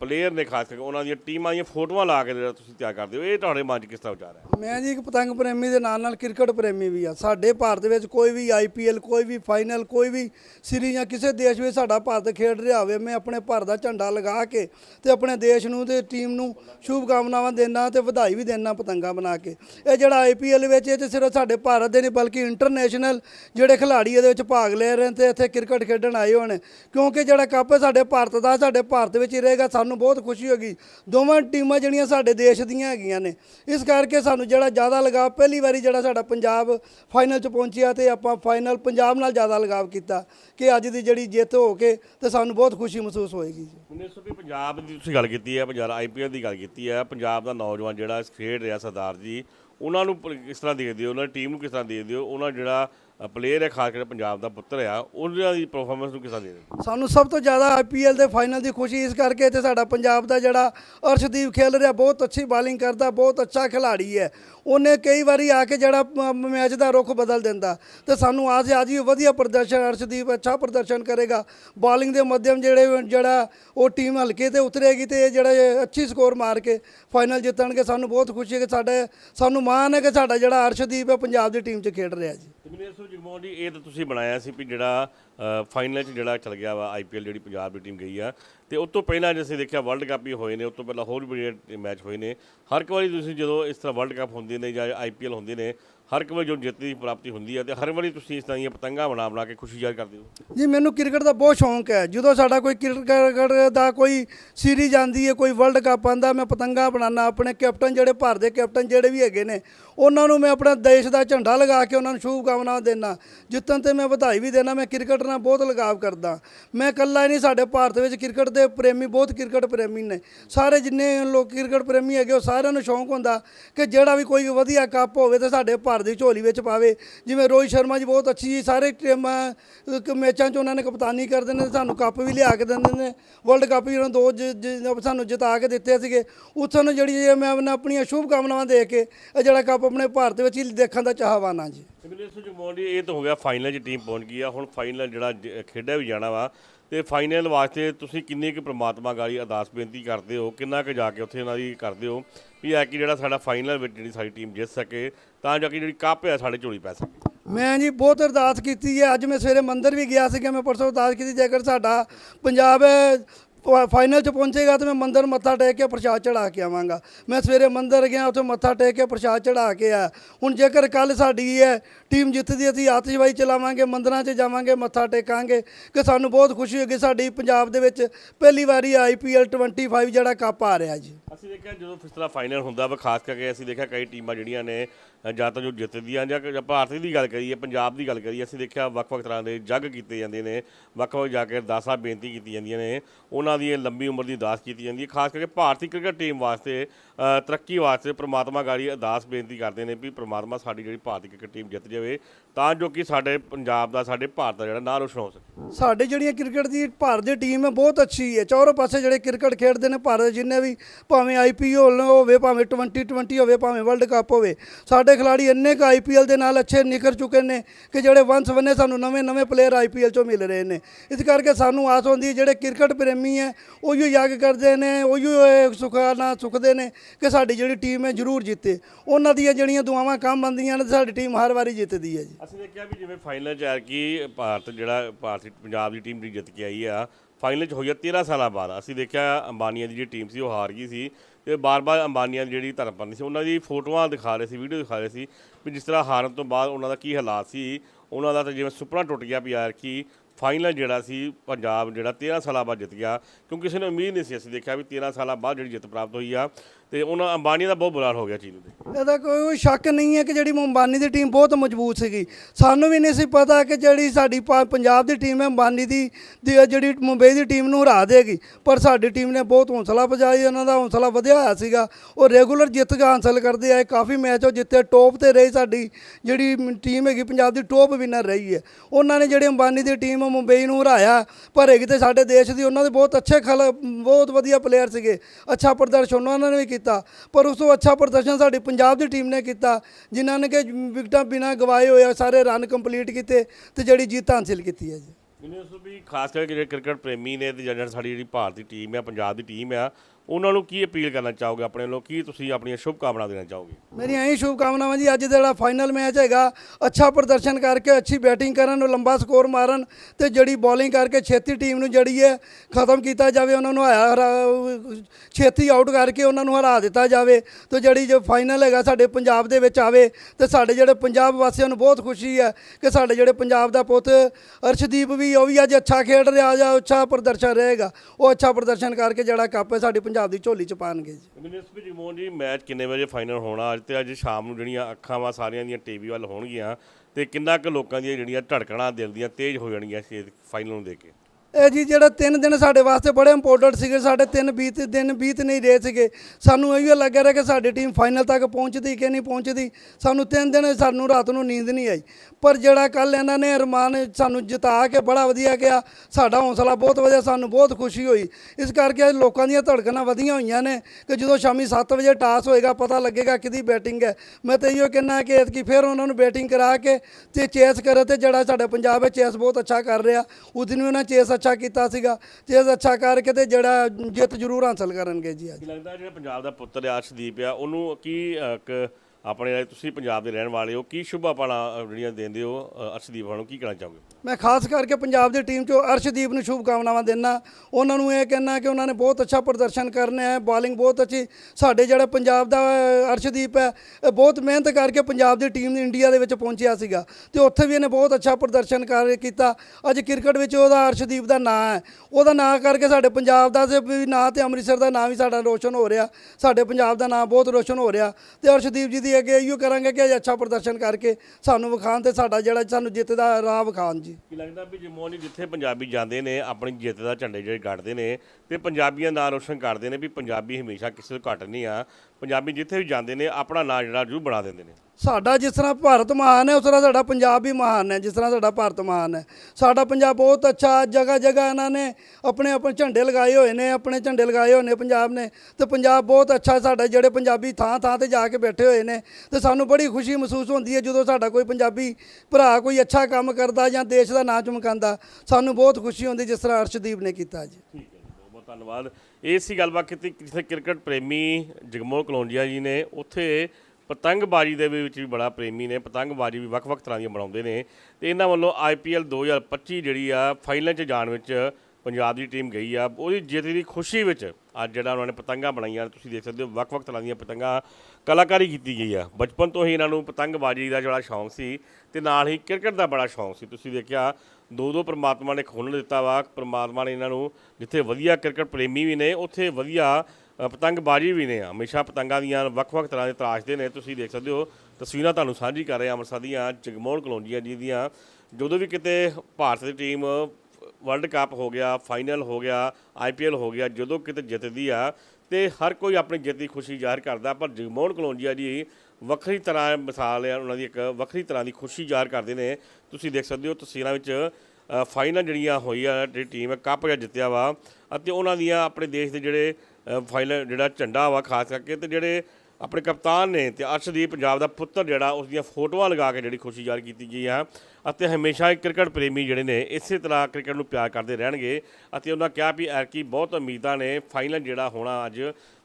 S1: ਪਲੇਅਰ ਨੇ ਖਾਸ ਕਰਕੇ ਉਹਨਾਂ ਦੀਆਂ ਟੀਮਾਂ ਦੀਆਂ ਫੋਟੋਆਂ ਲਾ ਕੇ ਜਿਹੜਾ ਤੁਸੀਂ ਤਿਆਰ ਕਰਦੇ ਹੋ, ਇਹ ਤੁਹਾਡੇ ਮਨ 'ਚ ਕਿਸ ਤਰ੍ਹਾਂ ਵਿਚਾਰ ਹੈ?
S2: ਮੈਂ ਜੀ ਇੱਕ ਪਤੰਗ ਪ੍ਰੇਮੀ ਦੇ ਨਾਲ ਨਾਲ ਕ੍ਰਿਕਟ ਪ੍ਰੇਮੀ ਵੀ ਆ। ਸਾਡੇ ਭਾਰਤ ਵਿੱਚ ਕੋਈ ਵੀ ਆਈਪੀਐਲ ਕੋਈ ਵੀ ਫਾਈਨਲ ਕੋਈ ਵੀ ਸੀਰੀਜ਼ ਜਾਂ ਕਿਸੇ ਦੇਸ਼ ਵਿੱਚ ਸਾਡਾ ਭਾਰਤ ਖੇਡ ਰਿਹਾ ਹੋਵੇ, ਮੈਂ ਆਪਣੇ ਭਾਰਤ ਦਾ ਝੰਡਾ ਲਗਾ ਕੇ ਤੇ ਆਪਣੇ ਦੇਸ਼ ਨੂੰ ਤੇ ਟੀਮ ਨੂੰ ਸ਼ੁਭਕਾਮਨਾਵਾਂ ਦੇਣਾ ਤੇ ਵਧਾਈ ਵੀ ਦੇਣਾ ਪਤੰਗਾਂ ਬਣਾ ਕੇ। ਇਹ ਜਿਹੜਾ ਆਈਪੀਐਲ ਵਿੱਚ ਇਹ ਤੇ ਸਿਰਫ ਸਾਡੇ ਭਾਰਤ ਦੇ ਨਹੀਂ, ਬਲਕਿ ਇੰਟਰਨੈਸ਼ਨਲ ਜਿਹੜੇ ਖਿਡਾਰੀ ਇਹਦੇ ਵਿੱਚ ਭਾਗ ਲੈ ਰਹੇ ਨੇ ਤੇ ਇੱਥੇ ਕ੍ਰਿਕਟ ਖੇਡਣ ਆਏ ਹੋਣ ਕਿਉਂਕਿ ਜਿਹੜਾ ਕੱਪ ਸਾਡੇ ਭਾਰਤ ਦਾ, ਸਾਡੇ ਭਾਰਤ ਵਿੱਚ ਹੀ ਰਹੇਗਾ। ਸਾਨੂੰ ਬਹੁਤ ਖੁਸ਼ੀ ਹੋਗੀ ਦੋਵਾਂ ਟੀਮਾਂ ਜਿਹੜੀਆਂ ਸਾਡੇ ਦੇਸ਼ ਦੀਆਂ ਹੈਗੀਆਂ ਨੇ। ਇਸ ਕਰਕੇ ਸਾਨੂੰ ਜਿਹੜਾ ਜ਼ਿਆਦਾ ਲਗਾਵ, ਪਹਿਲੀ ਵਾਰੀ ਜਿਹੜਾ ਸਾਡਾ ਪੰਜਾਬ ਫਾਈਨਲ 'ਚ ਪਹੁੰਚਿਆ ਤੇ ਆਪਾਂ ਫਾਈਨਲ ਪੰਜਾਬ ਨਾਲ ਜ਼ਿਆਦਾ ਲਗਾਵ ਕੀਤਾ ਕਿ ਅੱਜ ਦੀ ਜਿਹੜੀ ਜਿੱਤ ਹੋ ਕੇ ਤੇ ਸਾਨੂੰ ਬਹੁਤ ਖੁਸ਼ੀ ਮਹਿਸੂਸ ਹੋਏਗੀ ਜੀ।
S1: ਮੈਨੂੰ ਇਸ ਵੀ ਪੰਜਾਬ ਦੀ ਤੁਸੀਂ ਗੱਲ ਕੀਤੀ ਹੈ, ਪੰਜਾਬ ਆਈਪੀਐਲ ਦੀ ਗੱਲ ਕੀਤੀ ਹੈ, ਪੰਜਾਬ ਦਾ ਨੌਜਵਾਨ ਜਿਹੜਾ ਖੇਡ ਰਿਹਾ ਸਰਦਾਰ ਜੀ, ਉਹਨਾਂ ਨੂੰ ਕਿਸ ਤਰ੍ਹਾਂ ਦੇਖਦੇ ਹੋ? ਉਹਨਾਂ ਦੀ ਟੀਮ ਨੂੰ ਕਿਸ ਤਰ੍ਹਾਂ ਦੇਖਦੇ ਹੋ? ਉਹਨਾਂ ਜਿਹੜਾ ਪਲੇਅਰ ਹੈ, ਖਾਸ ਕਰਕੇ ਪੰਜਾਬ ਦਾ ਪੁੱਤਰ ਆ ਉਹਨਾਂ ਦੀ ਪਰਫਾਰਮੈਂਸ ਨੂੰ ਕਿਸ ਦੇ ਦੇਖਦੇ
S2: ਸਾਨੂੰ ਸਭ ਤੋਂ ਜ਼ਿਆਦਾ ਆਈਪੀਐਲ ਦੇ ਫਾਈਨਲ ਦੀ ਖੁਸ਼ੀ ਇਸ ਕਰਕੇ ਤੇ ਸਾਡਾ ਪੰਜਾਬ ਦਾ ਜਿਹੜਾ ਅਰਸ਼ਦੀਪ ਖੇਲ ਰਿਹਾ, ਬਹੁਤ ਅੱਛੀ ਬਾਲਿੰਗ ਕਰਦਾ, ਬਹੁਤ ਅੱਛਾ ਖਿਲਾੜੀ ਹੈ। ਉਹਨੇ ਕਈ ਵਾਰੀ ਆ ਕੇ ਜਿਹੜਾ ਮੈਚ ਦਾ ਰੁਖ ਬਦਲ ਦਿੰਦਾ। ਤੇ ਸਾਨੂੰ ਆਸ ਹੈ ਅੱਜ ਵੀ ਵਧੀਆ ਪ੍ਰਦਰਸ਼ਨ, ਅਰਸ਼ਦੀਪ ਅੱਛਾ ਪ੍ਰਦਰਸ਼ਨ ਕਰੇਗਾ। ਬਾਲਿੰਗ ਦੇ ਮਾਧਿਅਮ ਜਿਹੜੇ, ਜਿਹੜਾ ਉਹ ਟੀਮ ਹਲਕੇ ਤੇ ਉਤਰੇਗੀ ਤੇ ਜਿਹੜਾ ਅੱਛੀ ਸਕੋਰ ਮਾਰ ਕੇ ਫਾਈਨਲ ਜਿੱਤਣਗੇ। ਸਾਨੂੰ ਬਹੁਤ ਖੁਸ਼ੀ ਹੈ ਕਿ ਸਾਡੇ, ਸਾਨੂੰ ਮਾਣ ਹੈ ਕਿ ਸਾਡਾ ਜਿਹੜਾ ਅਰਸ਼ਦੀਪ ਹੈ, ਪੰਜਾਬ ਦੀ ਟੀਮ 'ਚ ਖੇਡ ਰਿਹਾ ਜੀ।
S1: ਤੇ ਮੈਨੂੰ ਜਗਮੋਹਨ ਜੀ, ਇਹ ਤਾਂ ਤੁਸੀਂ ਬਣਾਇਆ ਸੀ ਵੀ ਜਿਹੜਾ ਫਾਈਨਲ 'ਚ ਜਿਹੜਾ ਚੱਲ ਗਿਆ ਵਾ ਆਈਪੀਐਲ ਜਿਹੜੀ ਪੰਜਾਬ ਦੀ ਟੀਮ ਗਈ ਆ। ਤੇ ਉਸ ਤੋਂ ਪਹਿਲਾਂ ਜੇ ਅਸੀਂ ਦੇਖਿਆ ਵਰਲਡ ਕੱਪ ਹੀ ਹੋਏ ਨੇ, ਉਸ ਤੋਂ ਪਹਿਲਾਂ ਹੋਰ ਵੀ ਬੜੇ ਮੈਚ ਹੋਏ ਨੇ। ਹਰ ਇੱਕ ਵਾਰੀ ਤੁਸੀਂ ਜਦੋਂ ਇਸ ਤਰ੍ਹਾਂ ਵਰਲਡ ਕੱਪ ਹੁੰਦੇ ਨੇ ਜਾਂ ਆਈਪੀਐਲ ਹੁੰਦੇ ਨੇ ਹਰ ਇੱਕ ਵਾਰੀ ਜੋ ਜਿੱਤ ਦੀ ਪ੍ਰਾਪਤੀ ਹੁੰਦੀ ਹੈ ਤੇ ਹਰ ਵਾਰੀ ਤੁਸੀਂ ਇਸ ਤਰ੍ਹਾਂ ਦੀਆਂ ਪਤੰਗਾਂ ਬਣਾ ਬਣਾ ਕੇ ਖੁਸ਼ੀ ਜ਼ਾਹਿਰ ਕਰਦੇ ਹੋ।
S2: ਜੀ, ਮੈਨੂੰ ਕ੍ਰਿਕਟ ਦਾ ਬਹੁਤ ਸ਼ੌਂਕ ਹੈ। ਜਦੋਂ ਸਾਡਾ ਕੋਈ ਕ੍ਰਿਕਟ ਦਾ ਕੋਈ ਸੀਰੀਜ਼ ਆਂਦੀ ਹੈ, ਕੋਈ ਵਰਲਡ ਕੱਪ ਆਂਦਾ ਮੈਂ ਪਤੰਗਾ ਬਣਾਉਣਾ ਆਪਣੇ ਕੈਪਟਨ ਜਿਹੜੇ ਭਾਰਤ ਦੇ ਕੈਪਟਨ ਜਿਹੜੇ ਵੀ ਹੈਗੇ ਨੇ, ਉਹਨਾਂ ਨੂੰ ਮੈਂ ਆਪਣਾ ਦੇਸ਼ ਦਾ ਝੰਡਾ ਲਗਾ ਕੇ ਉਹਨਾਂ ਨੂੰ ਸ਼ੁਭਕਾਮਨਾਵਾਂ ਦੇਣਾ ਜਿੱਤਣ ਤੇ ਮੈਂ ਵਧਾਈ ਵੀ ਦੇਣਾ ਮੈਂ ਕ੍ਰਿਕਟ ਨਾਲ ਬਹੁਤ ਲਗਾਵ ਕਰਦਾ। ਮੈਂ ਇਕੱਲਾ ਹੀ ਨਹੀਂ, ਸਾਡੇ ਭਾਰਤ ਵਿੱਚ ਕ੍ਰਿਕਟ ਦੇ ਪ੍ਰੇਮੀ ਬਹੁਤ ਕ੍ਰਿਕਟ ਪ੍ਰੇਮੀ ਨੇ। ਸਾਰੇ ਜਿੰਨੇ ਲੋਕ ਕ੍ਰਿਕਟ ਪ੍ਰੇਮੀ ਹੈਗੇ, ਉਹ ਸਾਰਿਆਂ ਨੂੰ ਸ਼ੌਂਕ ਹੁੰਦਾ ਕਿ ਜਿਹੜਾ ਵੀ ਕੋਈ ਵਧੀਆ ਕੱਪ ਹੋਵੇ ਤੇ ਸਾਡੇ ਭਾਰਤ ਦੀ ਝੋਲੀ ਵਿੱਚ ਪਾਵੇ। ਜਿਵੇਂ ਰੋਹਿਤ ਸ਼ਰਮਾ ਜੀ ਬਹੁਤ ਅੱਛੀ ਜੀ, ਸਾਰੇ ਟੀਮਾਂ ਮੈਚਾਂ 'ਚ ਉਹਨਾਂ ਨੇ ਕਪਤਾਨੀ ਕਰਦੇ ਨੇ, ਸਾਨੂੰ ਕੱਪ ਵੀ ਲਿਆ ਕੇ ਦਿੰਦੇ ਨੇ। ਵਰਲਡ ਕੱਪ ਵੀ ਉਹਨਾਂ ਦੋ ਸਾਨੂੰ ਜਿਤਾ ਕੇ ਦਿੱਤੇ ਸੀਗੇ। ਉੱਥੋਂ ਨੂੰ ਜਿਹੜੀ ਮੈਂ ਆਪਣੀਆਂ ਸ਼ੁਭ ਕਾਮਨਾਵਾਂ ਦੇ ਕੇ ਇਹ ਜਿਹੜਾ ਕੱਪ ਆਪਣੇ ਭਾਰਤ ਵਿੱਚ ਹੀ ਦੇਖਣ ਦਾ ਚਾਹਵਾਨ ਜੀ।
S1: ਤੇ ਮੈਨੂੰ ਇਹ ਤਾਂ ਹੋ ਗਿਆ ਫਾਈਨਲ 'ਚ ਟੀਮ ਪਹੁੰਚ ਗਈ ਆ। ਹੁਣ ਫਾਈਨਲ ਜਿਹੜਾ ਖੇਡਿਆ ਵੀ ਜਾਣਾ ਵਾ ਤੇ ਫਾਈਨਲ ਵਾਸਤੇ ਤੁਸੀਂ ਕਿੰਨੀ ਕੁ ਪ੍ਰਮਾਤਮਾ ਗਾਲੀ ਅਰਦਾਸ ਬੇਨਤੀ ਕਰਦੇ ਹੋ? ਕਿੰਨਾ ਕੁ ਜਾ ਕੇ ਉੱਥੇ ਉਹਨਾਂ ਦੀ ਕਰਦੇ ਹੋ? ਵੀ ਐ ਕਿ ਜਿਹੜਾ ਸਾਡਾ ਫਾਈਨਲ ਵਿੱਚ ਜਿਹੜੀ ਸਾਡੀ ਟੀਮ ਜਿੱਤ ਸਕੇ, ਤਾਂ ਜਾ ਕੇ ਜਿਹੜੀ ਕੱਪ ਹੈ ਸਾਡੇ ਝੋਲੀ ਪੈ ਸਕੇ।
S2: ਮੈਂ ਜੀ ਬਹੁਤ ਅਰਦਾਸ ਕੀਤੀ ਹੈ। ਅੱਜ ਮੈਂ ਸਵੇਰੇ ਮੰਦਰ ਵੀ ਗਿਆ ਸੀਗਾ ਮੈਂ ਪਰਸੋਂ ਅਰਦਾਸ ਕੀਤੀ, ਜੇਕਰ ਸਾਡਾ ਪੰਜਾਬ ਫਾਈਨਲ 'ਚ ਪਹੁੰਚੇਗਾ ਤਾਂ ਮੈਂ ਮੰਦਰ ਮੱਥਾ ਟੇਕ ਕੇ ਪ੍ਰਸ਼ਾਦ ਚੜਾ ਕੇ ਆਵਾਂਗਾ। ਮੈਂ ਸਵੇਰੇ ਮੰਦਰ ਗਿਆ, ਉੱਥੇ ਮੱਥਾ ਟੇਕ ਕੇ ਪ੍ਰਸ਼ਾਦ ਚੜਾ ਕੇ ਆ ਹੁਣ ਜੇਕਰ ਕੱਲ ਸਾਡੀ ਹੈ ਟੀਮ ਜਿੱਤਦੀ ਅਸੀਂ ਆਤਿਸ਼ਬਾਜ਼ੀ ਚਲਾਵਾਂਗੇ, ਮੰਦਰਾਂ 'ਚ ਜਾਵਾਂਗੇ, ਮੱਥਾ ਟੇਕਾਂਗੇ, ਕਿ ਸਾਨੂੰ ਬਹੁਤ ਖੁਸ਼ੀ ਹੋਗੀ ਸਾਡੀ ਪੰਜਾਬ ਦੇ ਵਿੱਚ ਪਹਿਲੀ ਵਾਰੀ ਆਈਪੀਐਲ 25 ਜਿਹੜਾ ਕੱਪ ਆ ਰਿਹਾ ਜੀ।
S1: ਅਸੀਂ ਦੇਖਿਆ ਜਦੋਂ ਫਿਸਲਾ ਫਾਈਨਲ ਹੁੰਦਾ ਵਾ, ਖਾਸ ਕਰਕੇ ਅਸੀਂ ਦੇਖਿਆ ਕਈ ਟੀਮਾਂ ਜਿਹੜੀਆਂ ਨੇ ਜਾਂ ਤਾਂ ਜੋ ਜਿੱਤਦੀ ਜਿੱਤਦੀਆਂ ਜਾਂ ਕਿ ਭਾਰਤ ਦੀ ਗੱਲ ਕਰੀਏ, ਪੰਜਾਬ ਦੀ ਗੱਲ ਕਰੀਏ, ਅਸੀਂ ਦੇਖਿਆ ਵੱਖ-ਵੱਖ ਤਰ੍ਹਾਂ ਦੇ ਜੱਗ ਕੀਤੇ ਜਾਂਦੇ ਨੇ, ਵੱਖ-ਵੱਖ ਜਾ ਕੇ ਅਰਦਾਸਾਂ ਬੇਨਤੀ ਕੀਤੀ ਜਾਂਦੀਆਂ ਨੇ, ਉਹਨਾਂ ਦੀ ਲੰਬੀ ਉਮਰ ਦੀ ਅਰਦਾਸ ਕੀਤੀ ਜਾਂਦੀ ਹੈ, ਖਾਸ ਕਰਕੇ ਭਾਰਤੀ ਕ੍ਰਿਕਟ ਟੀਮ ਵਾਸਤੇ ਤਰੱਕੀ ਵਾਸਤੇ ਪ੍ਰਮਾਤਮਾ ਗਾੜੀ ਅਰਦਾਸ ਬੇਨਤੀ ਕਰਦੇ ਨੇ ਵੀ ਪ੍ਰਮਾਤਮਾ ਸਾਡੀ ਜਿਹੜੀ ਭਾਰਤੀ ਕ੍ਰਿਕਟ ਟੀਮ ਜਿੱਤ ਜਾਵੇ ਤਾਂ ਜੋ ਕਿ ਸਾਡੇ ਪੰਜਾਬ ਦਾ, ਸਾਡੇ ਭਾਰਤ ਦਾ ਜਿਹੜਾ ਨਾਂ ਰੋਸ਼ਨ ਹੋ ਸਕੇ।
S2: ਸਾਡੇ ਜਿਹੜੀ ਕ੍ਰਿਕਟ ਦੀ ਭਾਰਤ ਦੀ ਟੀਮ ਹੈ, ਬਹੁਤ ਅੱਛੀ ਹੈ। ਚਾਰੋਂ ਪਾਸੇ ਜਿਹੜੇ ਕ੍ਰਿਕਟ ਖੇਡਦੇ ਨੇ, ਭਾਰਤ ਦੇ ਜਿੰਨੇ ਵੀ ਭਾਵੇਂ ਆਈਪੀਐਲ ਹੋਵੇ, ਭਾਵੇਂ 2020 ਹੋਵੇ, ਭਾਵੇਂ ਵਰਲਡ ਕੱਪ ਹੋਵੇ, ਸਾਡੇ ਖਿਡਾਰੀ ਇੰਨੇ ਕੁ ਆਈਪੀਐਲ ਦੇ ਨਾਲ ਅੱਛੇ ਨਿਖਰ ਚੁੱਕੇ ਨੇ ਕਿ ਜਿਹੜੇ ਵੰਸ ਵੰਨੇ ਸਾਨੂੰ ਨਵੇਂ ਨਵੇਂ ਪਲੇਅਰ ਆਈਪੀਐਲ ਚੋਂ ਮਿਲ ਰਹੇ ਨੇ। ਇਸ ਕਰਕੇ ਸਾਨੂੰ ਆਸ ਹੁੰਦੀ ਹੈ, ਜਿਹੜੇ ਕ੍ਰਿਕਟ ਪ੍ਰੇਮੀ ਹੈ, ਉਹੀਓ ਯੱਗ ਕਰਦੇ ਨੇ, ਉਹੀਓ ਇਹ ਸੁਖਾਨਾ ਸੁਖਦੇ ਨੇ ਕਿ ਸਾਡੀ ਜਿਹੜੀ ਟੀਮ ਹੈ, ਜ਼ਰੂਰ ਜਿੱਤੇ। ਉਹਨਾਂ ਦੀਆਂ ਜਿਹੜੀਆਂ ਦੁਆਵਾਂ ਕੰਮ ਆਉਂਦੀਆਂ ਨੇ ਤੇ ਸਾਡੀ ਟੀਮ ਹਰ ਵਾਰੀ ਜਿੱਤਦੀ ਹੈ ਜੀ।
S1: ਅਸੀਂ ਦੇਖਿਆ ਵੀ ਜਿਵੇਂ ਫਾਈਨਲ ਚ ਆ ਕਿ ਭਾਰਤ ਜਿਹੜਾ ਭਾਰਤੀ ਪੰਜਾਬ ਦੀ ਟੀਮ ਦੀ ਜਿੱਤ ਕੇ ਆਈ ਆ ਫਾਈਨਲ ਚ ਹੋਈ ਆ 13 ਸਾਲਾਂ ਬਾਅਦ। ਅਸੀਂ ਦੇਖਿਆ ਅੰਬਾਨੀਆਂ ਦੀ ਜਿਹੜੀ ਟੀਮ ਸੀ ਉਹ ਹਾਰ ਗਈ ਸੀ ਤੇ ਬਾਰ-ਬਾਰ ਅੰਬਾਨੀਆਂ ਦੀ ਜਿਹੜੀ ਧਰਮਪਤਨੀ ਸੀ, ਉਹਨਾਂ ਦੀ ਫੋਟੋਆਂ ਦਿਖਾ ਰਹੇ ਸੀ ਵੀਡੀਓ ਦਿਖਾ ਰਹੇ ਸੀ ਵੀ ਜਿਸ ਤਰ੍ਹਾਂ ਹਾਰਨ ਤੋਂ ਬਾਅਦ ਉਹਨਾਂ ਦਾ ਕੀ ਹਾਲਾਤ ਸੀ, ਉਹਨਾਂ ਦਾ ਤਾਂ ਜਿਵੇਂ ਸੁਪਨਾ ਟੁੱਟ ਗਿਆ ਵੀ ਯਾਰ ਕਿ ਫਾਈਨਲ ਜਿਹੜਾ ਸੀ, ਪੰਜਾਬ ਜਿਹੜਾ 13 ਸਾਲਾਂ ਬਾਅਦ ਜਿੱਤ ਗਿਆ, ਕਿਉਂਕਿ ਕਿਸੇ ਨੂੰ ਉਮੀਦ ਨਹੀਂ ਸੀ। ਅਸੀਂ ਦੇਖਿਆ ਵੀ 13 ਸਾਲਾਂ ਬਾਅਦ ਜਿਹੜੀ ਜਿੱਤ ਪ੍ਰਾਪਤ ਹੋਈ ਆ ਤੇ ਉਹਨਾਂ ਅੰਬਾਨੀ ਦਾ ਬਹੁਤ ਬੁਰਾ ਹੋ ਗਿਆ ਚੀਜ਼ ਨੂੰ
S2: ਇਹਦਾ ਕੋਈ ਸ਼ੱਕ ਨਹੀਂ ਹੈ ਕਿ ਜਿਹੜੀ ਮੁੰਬਾਨੀ ਦੀ ਟੀਮ ਬਹੁਤ ਮਜ਼ਬੂਤ ਸੀਗੀ। ਸਾਨੂੰ ਵੀ ਨਹੀਂ ਸੀ ਪਤਾ ਕਿ ਜਿਹੜੀ ਸਾਡੀ ਪਾ- ਪੰਜਾਬ ਦੀ ਟੀਮ ਹੈ ਅੰਬਾਨੀ ਦੀ ਦੀ ਇਹ ਜਿਹੜੀ ਮੁੰਬਈ ਦੀ ਟੀਮ ਨੂੰ ਹਰਾ ਦੇਗੀ। ਪਰ ਸਾਡੀ ਟੀਮ ਨੇ ਬਹੁਤ ਹੌਸਲਾ ਪਜਾਈ ਉਹਨਾਂ ਦਾ ਹੌਸਲਾ ਵਧਿਆ ਹੋਇਆ ਸੀਗਾ। ਉਹ ਰੈਗੂਲਰ ਜਿੱਤ ਹਾਸਲ ਕਰਦੇ ਆਏ ਕਾਫੀ ਮੈਚ ਉਹ ਜਿੱਤੇ ਟੌਪ ਤੇ ਰਹੀ ਸਾਡੀ ਜਿਹੜੀ ਟੀਮ ਹੈਗੀ, ਪੰਜਾਬ ਦੀ ਟੌਪ ਵਿਨਰ ਰਹੀ ਹੈ। ਉਹਨਾਂ ਨੇ ਜਿਹੜੀ ਅੰਬਾਨੀ ਦੀ ਟੀਮ ਮੁੰਬਈ ਨੂੰ ਹਰਾਇਆ, ਪਰ ਹੈਗੀ ਤੇ ਸਾਡੇ ਦੇਸ਼ ਦੀ ਉਹਨਾਂ ਦੇ ਬਹੁਤ ਅੱਛੇ ਖਲ, ਬਹੁਤ ਵਧੀਆ ਪਲੇਅਰ ਸੀਗੇ। ਅੱਛਾ ਪ੍ਰਦਰਸ਼ਨ ਉਹਨਾਂ ਨੇ ਵੀ ਕੀਤਾ। ਕੀਤਾ। ਪਰ ਉਸ ਤੋਂ ਅੱਛਾ ਪ੍ਰਦਰਸ਼ਨ ਸਾਡੀ ਪੰਜਾਬ ਦੀ ਟੀਮ ਨੇ ਕੀਤਾ, ਜਿਨ੍ਹਾਂ ਨੇ ਕਿ ਵਿਕਟਾਂ ਬਿਨਾਂ ਗਵਾਏ ਹੋਏ ਸਾਰੇ ਰਨ ਕੰਪਲੀਟ ਕੀਤੇ ਤੇ ਜਿਹੜੀ ਜਿੱਤ ਹਾਸਲ ਕੀਤੀ ਹੈ ਜੀ।
S1: ਮੈਨੂੰ ਇਸ ਵੀ ਖਾਸ ਕਰਕੇ ਜਿਹੜੇ ਕ੍ਰਿਕਟ ਪ੍ਰੇਮੀ ਨੇ ਤੇ ਜਿਹੜਾ ਸਾਡੀ ਜਿਹੜੀ ਭਾਰਤੀ ਟੀਮ ਆ, ਪੰਜਾਬ ਦੀ ਟੀਮ ਆ ਉਹਨਾਂ ਨੂੰ ਕੀ ਅਪੀਲ ਕਰਨਾ ਚਾਹੋਗੇ ਆਪਣੇ ਵੱਲੋਂ? ਕੀ ਤੁਸੀਂ ਆਪਣੀਆਂ ਸ਼ੁਭ ਕਾਮਨਾ ਦੇਣਾ ਚਾਹੋਗੇ?
S2: ਮੇਰੀਆਂ ਇਹੀ ਸ਼ੁਭਕਾਮਨਾਵਾਂ ਜੀ, ਅੱਜ ਦਾ ਜਿਹੜਾ ਫਾਈਨਲ ਮੈਚ ਹੈਗਾ, ਅੱਛਾ ਪ੍ਰਦਰਸ਼ਨ ਕਰਕੇ, ਅੱਛੀ ਬੈਟਿੰਗ ਕਰਨ, ਲੰਬਾ ਸਕੋਰ ਮਾਰਨ ਤੇ ਜਿਹੜੀ ਬੋਲਿੰਗ ਕਰਕੇ ਛੇਤੀ ਟੀਮ ਨੂੰ ਜਿਹੜੀ ਹੈ ਖਤਮ ਕੀਤਾ ਜਾਵੇ, ਉਹਨਾਂ ਨੂੰ ਹਰਾ ਛੇਤੀ ਆਊਟ ਕਰਕੇ ਉਹਨਾਂ ਨੂੰ ਹਰਾ ਦਿੱਤਾ ਜਾਵੇ ਤੇ ਜਿਹੜੀ ਜੋ ਫਾਈਨਲ ਹੈਗਾ ਸਾਡੇ ਪੰਜਾਬ ਦੇ ਵਿੱਚ ਆਵੇ ਤੇ ਸਾਡੇ ਜਿਹੜੇ ਪੰਜਾਬ ਵਾਸੀਆਂ ਨੂੰ ਬਹੁਤ ਖੁਸ਼ੀ ਹੈ ਕਿ ਸਾਡੇ ਜਿਹੜੇ ਪੰਜਾਬ ਦਾ ਪੁੱਤ ਅਰਸ਼ਦੀਪ ਵੀ, ਉਹ ਵੀ ਅੱਜ ਅੱਛਾ ਖੇਡ ਰਿਹਾ ਜਾਂ ਅੱਛਾ ਪ੍ਰਦਰਸ਼ਨ ਰਹੇਗਾ। ਉਹ ਅੱਛਾ ਪ੍ਰਦਰਸ਼ਨ ਕਰਕੇ ਜਿਹੜਾ ਕੱਪ ਹੈ, ਸਾਡੇ ਪੰਜਾਬ ਦੀ ਝੋਲੀ ਚ ਪਾਣਗੇ ਜੀ।
S1: ਮੈਨੂੰ ਜਗਮੋਹਨ ਜੀ, ਮੈਚ ਕਿੰਨੇ ਵਜੇ ਫਾਈਨਲ ਹੋਣਾ? ਅੱਜ ਤੇ ਅੱਜ ਸ਼ਾਮ ਨੂੰ ਜਿਹੜੀਆਂ ਅੱਖਾਂ ਵਾ ਸਾਰਿਆਂ ਦੀਆਂ ਟੀਵੀ ਵੱਲ ਹੋਣਗੀਆਂ ਤੇ ਕਿੰਨਾ ਕੁ ਲੋਕਾਂ ਦੀਆਂ ਜਿਹੜੀਆਂ ਧੜਕਣਾਂ ਦਿਲ ਦੀਆਂ ਤੇਜ਼ ਹੋ ਜਾਣਗੀਆਂ ਇਸ ਫਾਈਨਲ ਨੂੰ ਦੇਖ ਕੇ?
S2: ਇਹ ਜੀ ਜਿਹੜਾ ਤਿੰਨ ਦਿਨ ਸਾਡੇ ਵਾਸਤੇ ਬੜੇ ਇੰਪੋਰਟੈਂਟ ਸੀਗੇ, ਸਾਡੇ ਤਿੰਨ ਬੀਤ ਦਿਨ ਬੀਤ ਨਹੀਂ ਰਹੇ ਸੀਗੇ। ਸਾਨੂੰ ਇਹੋ ਲੱਗਿਆ ਰਿਹਾ ਕਿ ਸਾਡੀ ਟੀਮ ਫਾਈਨਲ ਤੱਕ ਪਹੁੰਚਦੀ ਕਿ ਨਹੀਂ ਪਹੁੰਚਦੀ। ਸਾਨੂੰ ਤਿੰਨ ਦਿਨ ਸਾਨੂੰ ਰਾਤ ਨੂੰ ਨੀਂਦ ਨਹੀਂ ਆਈ। ਪਰ ਜਿਹੜਾ ਕੱਲ ਇਹਨਾਂ ਨੇ ਅਰਮਾਨ ਸਾਨੂੰ ਜਿਤਾ ਕੇ ਬੜਾ ਵਧੀਆ ਗਿਆ ਸਾਡਾ ਹੌਸਲਾ ਬਹੁਤ ਵਧੀਆ, ਸਾਨੂੰ ਬਹੁਤ ਖੁਸ਼ੀ ਹੋਈ। ਇਸ ਕਰਕੇ ਅੱਜ ਲੋਕਾਂ ਦੀਆਂ ਧੜਕਣਾਂ ਵਧੀਆਂ ਹੋਈਆਂ ਨੇ ਕਿ ਜਦੋਂ ਸ਼ਾਮੀ 7 ਵਜੇ ਟਾਸ ਹੋਏਗਾ, ਪਤਾ ਲੱਗੇਗਾ ਕਿਹਦੀ ਬੈਟਿੰਗ ਹੈ। ਮੈਂ ਤਾਂ ਇਹੋ ਕਹਿਣਾ ਕਿ ਐਤਕੀ ਫਿਰ ਉਹਨਾਂ ਨੂੰ ਬੈਟਿੰਗ ਕਰਾ ਕੇ ਤੇ ਚੇਸ ਕਰੇ ਤੇ ਜਿਹੜਾ ਸਾਡਾ ਪੰਜਾਬ ਹੈ ਚੇਸ ਬਹੁਤ ਅੱਛਾ ਕਰ ਰਿਹਾ। ਉਸ ਦਿਨ ਵੀ ਉਹਨਾਂ ਚੇਸ ਅੱਛਾ ਕੀਤਾ ਸੀਗਾ। ਚੇਸ ਅੱਛਾ ਕਰਕੇ ਤੇ ਜਿਹੜਾ ਜਿੱਤ ਜ਼ਰੂਰ ਹਾਸਲ ਕਰਨਗੇ ਜੀ ਅੱਜ।
S1: ਲੱਗਦਾ ਜਿਹੜਾ ਪੰਜਾਬ ਦਾ ਪੁੱਤਰ ਆ ਅਰਸ਼ਦੀਪ ਆ, ਉਹਨੂੰ ਕੀ ਇੱਕ ਆਪਣੇ, ਤੁਸੀਂ ਪੰਜਾਬ ਦੇ ਰਹਿਣ ਵਾਲੇ ਹੋ, ਕੀ ਸ਼ੁਭਾ ਆਪਣਾ ਜਿਹੜੀਆਂ ਦਿੰਦੇ ਹੋ ਅਰਸ਼ਦੀਪ ਨੂੰ ਕੀ ਕਹਿਣਾ ਚਾਹੋਗੇ?
S2: ਮੈਂ ਖਾਸ ਕਰਕੇ ਪੰਜਾਬ ਦੀ ਟੀਮ ਚੋਂ ਅਰਸ਼ਦੀਪ ਨੂੰ ਸ਼ੁਭ ਕਾਮਨਾਵਾਂ ਦਿੰਦਾ। ਉਹਨਾਂ ਨੂੰ ਇਹ ਕਹਿਣਾ ਕਿ ਉਹਨਾਂ ਨੇ ਬਹੁਤ ਅੱਛਾ ਪ੍ਰਦਰਸ਼ਨ ਕਰਨਾ ਹੈ ਬੋਲਿੰਗ ਬਹੁਤ ਅੱਛੀ। ਸਾਡੇ ਜਿਹੜਾ ਪੰਜਾਬ ਦਾ ਅਰਸ਼ਦੀਪ ਹੈ, ਇਹ ਬਹੁਤ ਮਿਹਨਤ ਕਰਕੇ ਪੰਜਾਬ ਦੀ ਟੀਮ ਇੰਡੀਆ ਦੇ ਵਿੱਚ ਪਹੁੰਚਿਆ ਸੀਗਾ ਤੇ ਉੱਥੇ ਵੀ ਇਹਨੇ ਬਹੁਤ ਅੱਛਾ ਪ੍ਰਦਰਸ਼ਨ ਕਰ ਕੀਤਾ। ਅੱਜ ਕ੍ਰਿਕਟ ਵਿੱਚ ਉਹਦਾ ਅਰਸ਼ਦੀਪ ਦਾ ਨਾਂ ਹੈ। ਉਹਦਾ ਨਾਂ ਕਰਕੇ ਸਾਡੇ ਪੰਜਾਬ ਦਾ ਵੀ ਨਾਂ ਤੇ ਅੰਮ੍ਰਿਤਸਰ ਦਾ ਨਾਂ ਵੀ ਸਾਡਾ ਰੋਸ਼ਨ ਹੋ ਰਿਹਾ। ਸਾਡੇ ਪੰਜਾਬ ਦਾ ਨਾਂ ਬਹੁਤ ਰੋਸ਼ਨ ਹੋ ਰਿਹਾ ਤੇ ਅਰਸ਼ਦੀਪ ਜੀ ਦੀ ਅੱਗੇ ਇਹੋ ਕਰਾਂਗੇ ਕਿ ਅੱਛਾ ਪ੍ਰਦਰਸ਼ਨ ਕਰਕੇ ਸਾਨੂੰ ਵਿਖਾਣ ਤੇ ਸਾਡਾ ਜਿਹੜਾ ਸਾਨੂੰ ਜਿੱਤ ਦਾ ਰਾਹ ਵਿਖਾਣ ਜੀ।
S1: ਕੀ ਲੱਗਦਾ ਵੀ ਜਮੋਨੀ ਜਿੱਥੇ ਪੰਜਾਬੀ ਜਾਂਦੇ ਨੇ, ਆਪਣੀ ਜਿੱਤ ਦਾ ਝੰਡੇ ਜਿਹੜੇ ਗੱਡਦੇ ਨੇ, ਤੇ ਪੰਜਾਬੀਆਂ ਦਾ ਨਾਂ ਰੋਸ਼ਨ ਕਰਦੇ ਨੇ ਵੀ ਪੰਜਾਬੀ ਹਮੇਸ਼ਾ ਕਿਸੇ ਤੋਂ ਘੱਟ ਨਹੀਂ ਆ। ਪੰਜਾਬੀ ਜਿੱਥੇ ਵੀ ਜਾਂਦੇ ਨੇ, ਆਪਣਾ ਨਾਂ ਜਿਹੜਾ ਜ਼ਰੂਰ ਬਣਾ ਦਿੰਦੇ ਨੇ।
S2: ਸਾਡਾ ਜਿਸ ਤਰ੍ਹਾਂ ਭਾਰਤ ਮਹਾਨ ਹੈ, ਉਸ ਤਰ੍ਹਾਂ ਸਾਡਾ ਪੰਜਾਬ ਵੀ ਮਹਾਨ ਹੈ, ਜਿਸ ਤਰ੍ਹਾਂ ਸਾਡਾ ਭਾਰਤ ਮਹਾਨ ਹੈ। ਸਾਡਾ ਪੰਜਾਬ ਬਹੁਤ ਅੱਛਾ, ਜਗ੍ਹਾ ਜਗ੍ਹਾ ਇਹਨਾਂ ਨੇ ਆਪਣੇ ਆਪਣੇ ਝੰਡੇ ਲਗਾਏ ਹੋਏ ਨੇ, ਆਪਣੇ ਝੰਡੇ ਲਗਾਏ ਹੋਏ ਨੇ ਪੰਜਾਬ ਨੇ। ਤੇ ਪੰਜਾਬ ਬਹੁਤ ਅੱਛਾ ਸਾਡਾ ਜਿਹੜੇ ਪੰਜਾਬੀ ਥਾਂ ਥਾਂ ਤੇ ਜਾ ਕੇ ਬੈਠੇ ਹੋਏ ਨੇ। ਤੇ ਸਾਨੂੰ ਬੜੀ ਖੁਸ਼ੀ ਮਹਿਸੂਸ ਹੁੰਦੀ ਹੈ ਜਦੋਂ ਸਾਡਾ ਕੋਈ ਪੰਜਾਬੀ ਭਰਾ ਕੋਈ ਅੱਛਾ ਕੰਮ ਕਰਦਾ ਜਾਂ ਦੇਸ਼ ਦਾ ਨਾਂ ਚਮਕਾਉਂਦਾ। ਸਾਨੂੰ ਬਹੁਤ ਖੁਸ਼ੀ ਹੁੰਦੀ ਜਿਸ ਤਰ੍ਹਾਂ ਅਰਸ਼ਦੀਪ ਨੇ ਕੀਤਾ ਜੀ
S1: ਠੀਕ ਹੈ ਬਹੁਤ ਬਹੁਤ ਧੰਨਵਾਦ। ਇਹ ਸੀ ਗੱਲਬਾਤ ਕੀਤੀ ਜਿੱਥੇ ਕ੍ਰਿਕਟ ਪ੍ਰੇਮੀ ਜਗਮੋਹ ਕਲੋਂਜੀਆ ਜੀ ਨੇ। ਉੱਥੇ ਪਤੰਗਬਾਜ਼ੀ ਦੇ ਵਿੱਚ ਵੀ ਬੜਾ ਪ੍ਰੇਮੀ ਨੇ, ਪਤੰਗਬਾਜ਼ੀ ਵੀ ਵੱਖ-ਵੱਖ ਤਰ੍ਹਾਂ ਦੀਆਂ ਬਣਾਉਂਦੇ ਨੇ ਤੇ ਇਹਨਾਂ ਵੱਲੋਂ ਆਈਪੀਐਲ 2025 ਜਿਹੜੀ ਆ ਫਾਈਨਲ 'ਚ ਜਾਣ ਵਿੱਚ ਪੰਜਾਬ ਦੀ ਟੀਮ ਗਈ ਆ, ਉਹਦੀ ਜਿੱਤ ਦੀ ਖੁਸ਼ੀ ਵਿੱਚ ਅੱਜ ਜਿਹੜਾ ਉਹਨਾਂ ਨੇ ਪਤੰਗਾਂ ਬਣਾਈਆਂ, ਤੁਸੀਂ ਦੇਖ ਸਕਦੇ ਹੋ ਵੱਖ-ਵੱਖ ਤਰ੍ਹਾਂ ਦੀਆਂ ਪਤੰਗਾਂ ਕਲਾਕਾਰੀ ਕੀਤੀ ਗਈ ਆ। ਬਚਪਨ ਤੋਂ ਹੀ ਇਹਨਾਂ ਨੂੰ ਪਤੰਗਬਾਜ਼ੀ ਦਾ ਜਿਹੜਾ ਸ਼ੌਂਕ ਸੀ ਤੇ ਨਾਲ ਹੀ ਕ੍ਰਿਕਟ ਦਾ ਬੜਾ ਸ਼ੌਂਕ ਸੀ। ਤੁਸੀਂ ਦੇਖਿਆ ਦੋ ਦੋ ਪ੍ਰਮਾਤਮਾ ਨੇ ਖੁੱਲ੍ਹ ਦਿੱਤਾ ਵਾ, ਪ੍ਰਮਾਤਮਾ ਨੇ ਇਹਨਾਂ ਨੂੰ ਜਿੱਥੇ ਵਧੀਆ ਕ੍ਰਿਕਟ ਪ੍ਰੇਮੀ ਵੀ ਨੇ, ਉੱਥੇ ਵਧੀਆ ਪਤੰਗਬਾਜ਼ੀ ਵੀ ਨੇ, ਹਮੇਸ਼ਾ ਪਤੰਗਾਂ ਦੀਆਂ ਵੱਖ-ਵੱਖ ਤਰ੍ਹਾਂ ਦੇ ਤਰਾਸ਼ਦੇ ਨੇ। ਤੁਸੀਂ ਦੇਖ ਸਕਦੇ ਹੋ, ਤਸਵੀਰਾਂ ਤੁਹਾਨੂੰ ਸਾਂਝੀ ਕਰ ਰਹੇ ਹਾਂ ਅੰਮ੍ਰਿਤਸਰ ਦੀਆਂ ਜਗਮੋਹਨ ਕਲੋਂਜੀਆ ਜੀ ਦੀਆਂ ਜਦੋਂ ਵੀ ਕਿਤੇ ਭਾਰਤ ਦੀ ਟੀਮ ਵਰਲਡ ਕੱਪ ਹੋ ਗਿਆ, ਫਾਈਨਲ ਹੋ ਗਿਆ ਆਈਪੀਐਲ ਹੋ ਗਿਆ, ਜਦੋਂ ਕਿਤੇ ਜਿੱਤਦੀ ਆ, ਤੇ ਹਰ ਕੋਈ ਆਪਣੀ ਜਿੱਤ ਦੀ ਖੁਸ਼ੀ ਜ਼ਾਹਿਰ ਕਰਦਾ, ਪਰ ਜਗਮੋਹਨ ਕਲੋਂਜੀਆ ਜੀ ਵੱਖਰੀ ਤਰ੍ਹਾਂ ਮਿਸਾਲ ਹੈ ਉਹਨਾਂ ਦੀ ਇੱਕ ਵੱਖਰੀ ਤਰ੍ਹਾਂ ਦੀ ਖੁਸ਼ੀ ਜ਼ਾਹਿਰ ਕਰਦੇ ਨੇ। ਤੁਸੀਂ ਦੇਖ ਸਕਦੇ ਹੋ ਤਸਵੀਰਾਂ ਵਿੱਚ ਫਾਈਨਲ ਜਿਹੜੀਆਂ ਹੋਈ ਆ ਜਿਹੜੀ ਟੀਮ ਹੈ ਕੱਪ ਜਿਹਾ ਜਿੱਤਿਆ ਵਾ, ਅਤੇ ਉਹਨਾਂ ਦੀਆਂ ਆਪਣੇ ਦੇਸ਼ ਦੇ ਜਿਹੜੇ ਫਾਈਨਲ ਜਿਹੜਾ ਝੰਡਾ ਵਾ, ਖਾਸ ਕਰਕੇ ਤੇ ਜਿਹੜੇ ਆਪਣੇ ਕਪਤਾਨ ਨੇ ਤੇ ਅਰਸ਼ਦੀਪ ਪੰਜਾਬ ਦਾ ਪੁੱਤਰ ਜਿਹੜਾ, ਉਸ ਦੀਆਂ ਫੋਟੋਆਂ ਲਗਾ ਕੇ ਜਿਹੜੀ ਖੁਸ਼ੀ ਜ਼ਾਹਿਰ ਕੀਤੀ ਗਈ ਆ ਅਤੇ ਹਮੇਸ਼ਾ ਹੀ ਕ੍ਰਿਕਟ ਪ੍ਰੇਮੀ ਜਿਹੜੇ ਨੇ, ਇਸੇ ਤਰ੍ਹਾਂ ਕ੍ਰਿਕਟ ਨੂੰ ਪਿਆਰ ਕਰਦੇ ਰਹਿਣਗੇ। ਅਤੇ ਉਹਨਾਂ ਕਿਹਾ ਵੀ ਐਰਕੀ ਬਹੁਤ ਉਮੀਦਾਂ ਨੇ ਫਾਈਨਲ ਜਿਹੜਾ ਹੋਣਾ ਅੱਜ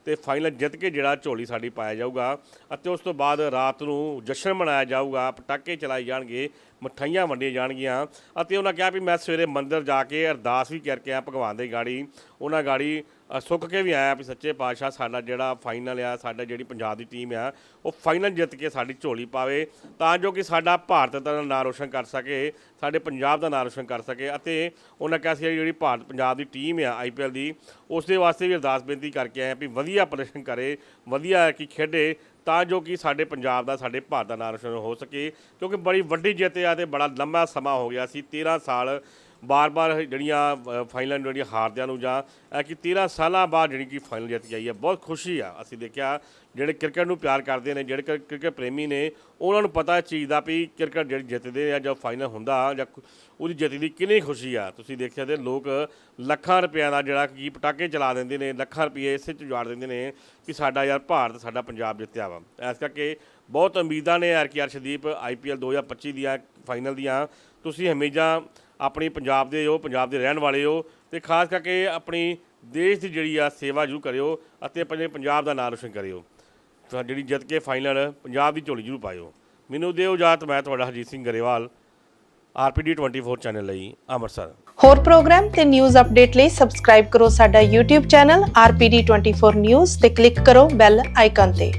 S1: ਤੇ ਫਾਈਨਲ ਜਿੱਤ ਕੇ ਜਿਹੜਾ ਝੋਲੀ ਸਾਡੀ ਪਾਇਆ ਜਾਊਗਾ। ਅਤੇ ਉਸ ਤੋਂ ਬਾਅਦ ਰਾਤ ਨੂੰ ਜਸ਼ਨ ਮਨਾਇਆ ਜਾਊਗਾ, ਪਟਾਕੇ ਚਲਾਏ ਜਾਣਗੇ ਮਠਾਈਆਂ ਵੰਡੀਆਂ ਜਾਣਗੀਆਂ। ਅਤੇ ਉਹਨਾਂ ਕਿਹਾ ਵੀ ਮੈਂ ਸਵੇਰੇ ਮੰਦਿਰ ਜਾ ਕੇ ਅਰਦਾਸ ਵੀ ਕਰਕੇ ਆ ਭਗਵਾਨ ਦੇ ਗਾੜੀ। ਉਹਨਾਂ ਗਾੜੀ ਸੁੱਕ ਕੇ ਵੀ ਆਇਆ ਵੀ ਸੱਚੇ ਪਾਤਸ਼ਾਹ ਸਾਡਾ ਜਿਹੜਾ ਫਾਈਨਲ ਆ, ਸਾਡਾ ਜਿਹੜੀ ਪੰਜਾਬ ਦੀ ਟੀਮ ਆ, ਉਹ ਫਾਈਨਲ ਜਿੱਤ ਕੇ ਸਾਡੀ ਝੋਲੀ ਪਾਵੇ, ਤਾਂ ਜੋ ਕਿ ਸਾਡਾ ਭਾਰਤ ਦਾ ਨਾਂ ਰੋਸ਼ਨ ਕਰ ਸਕੇ, ਸਾਡੇ ਪੰਜਾਬ ਦਾ ਨਾਂ ਰੋਸ਼ਨ ਕਰ ਸਕੇ ਅਤੇ ਉਹਨਾਂ ਕਿਹਾ ਸੀ ਜਿਹੜੀ ਭਾਰਤ, ਪੰਜਾਬ ਦੀ ਟੀਮ ਆ ਆਈਪੀਐਲ ਦੀ ਉਸ ਦੇ ਵਾਸਤੇ ਵੀ ਅਰਦਾਸ ਬੇਨਤੀ ਕਰਕੇ ਆਏ ਆ ਵੀ ਵਧੀਆ ਪ੍ਰਦਰਸ਼ਨ ਕਰੇ, ਵਧੀਆ ਕਿ ਖੇਡੇ, ਤਾਂ ਜੋ ਕਿ ਸਾਡੇ ਪੰਜਾਬ ਦਾ, ਸਾਡੇ ਭਾਰਤ ਦਾ ਨਾਂ ਰੋਸ਼ਨ ਹੋ ਸਕੇ, ਕਿਉਂਕਿ ਬੜੀ ਵੱਡੀ ਜਿੱਤ ਆ ਤੇ ਬੜਾ ਲੰਮਾ ਸਮਾਂ ਹੋ ਗਿਆ ਸੀ 13 ਸਾਲ ਬਾਰ-ਬਾਰ ਜਿਹੜੀਆਂ ਫਾਈਨਲਾਂ ਫਾਈਨਲ ਜਿਹੜੀਆਂ ਹਾਰਦਿਆਂ ਨੂੰ ਜਾਂ ਇਹ ਕਿ 13 ਸਾਲਾਂ ਬਾਅਦ ਜਿਹੜੀ ਕਿ ਫਾਈਨਲ ਜਿੱਤ ਕੇ ਆਈ ਹੈ, ਬਹੁਤ ਖੁਸ਼ੀ ਆ। ਅਸੀਂ ਦੇਖਿਆ ਜਿਹੜੇ ਕ੍ਰਿਕਟ ਨੂੰ ਪਿਆਰ ਕਰਦੇ ਨੇ, ਜਿਹੜੇ ਕ੍ਰਿ- ਕ੍ਰਿਕਟ ਪ੍ਰੇਮੀ ਨੇ, ਉਹਨਾਂ ਨੂੰ ਪਤਾ ਚੀਜ਼ ਦਾ ਵੀ ਕ੍ਰਿਕਟ ਜਿਹੜੀ ਜਿੱਤਦੇ ਆ ਜਾਂ ਫਾਈਨਲ ਹੁੰਦਾ ਜਾਂ ਉਹਦੀ ਜਿੱਤ ਦੀ ਕਿੰਨੀ ਖੁਸ਼ੀ ਆ। ਤੁਸੀਂ ਦੇਖਿਆ ਤੇ ਲੋਕ ਲੱਖਾਂ ਰੁਪਇਆਂ ਦਾ ਜਿਹੜਾ ਕਿ ਪਟਾਕੇ ਚਲਾ ਦਿੰਦੇ ਨੇ, ਲੱਖਾਂ ਰੁਪਏ ਇਸੇ ਚ ਜੋੜ ਦਿੰਦੇ ਨੇ ਕਿ ਸਾਡਾ ਯਾਰ ਭਾਰਤ, ਸਾਡਾ ਪੰਜਾਬ ਜਿੱਤਿਆ ਵਾ। ਇਸ ਕਰਕੇ ਬਹੁਤ ਉਮੀਦਾਂ ਨੇ ਯਾਰ ਕਿ ਅਰਸ਼ਦੀਪ ਆਈਪੀਐਲ 2025 ਦੀਆਂ ਫਾਈਨਲ ਦੀਆਂ। ਤੁਸੀਂ ਹਮੇਸ਼ਾ ਆਪਣੀ ਪੰਜਾਬ ਦੇ ਹੋ ਪੰਜਾਬ ਦੇ ਰਹਿਣ ਵਾਲੇ ਹੋ ਤੇ ਖਾਸ ਕਰਕੇ ਆਪਣੀ ਦੇਸ਼ ਦੀ ਜਿਹੜੀ ਆ ਸੇਵਾ ਜ਼ਰੂਰ ਕਰਿਓ ਅਤੇ ਆਪਣੇ ਪੰਜਾਬ ਦਾ ਨਾਮ ਰੋਸ਼ਨ ਕਰਿਓ। ਤਾਂ ਜਿਹੜੀ ਜਿੱਤ ਕੇ ਫਾਈਨਲ ਪੰਜਾਬ ਦੀ ਝੋਲੀ ਜ਼ਰੂਰ ਪਾਇਓ। ਮੈਨੂੰ ਦਿਓ ਇਜਾਜ਼ਤ, ਮੈਂ ਤੁਹਾਡਾ ਹਰਜੀਤ ਸਿੰਘ ਗਰੇਵਾਲ ਆਰਪੀਡੀ 24 ਚੈਨਲ ਲਈ ਅੰਮ੍ਰਿਤਸਰ।
S3: ਹੋਰ ਪ੍ਰੋਗਰਾਮ ਤੇ ਨਿਊਜ਼ ਅਪਡੇਟ ਲਈ ਸਬਸਕ੍ਰਾਈਬ ਕਰੋ ਸਾਡਾ YouTube ਚੈਨਲ RPD24 ਨਿਊਜ਼ ਤੇ ਕਲਿੱਕ ਕਰੋ ਬੈਲ ਆਈਕਨ ਤੇ।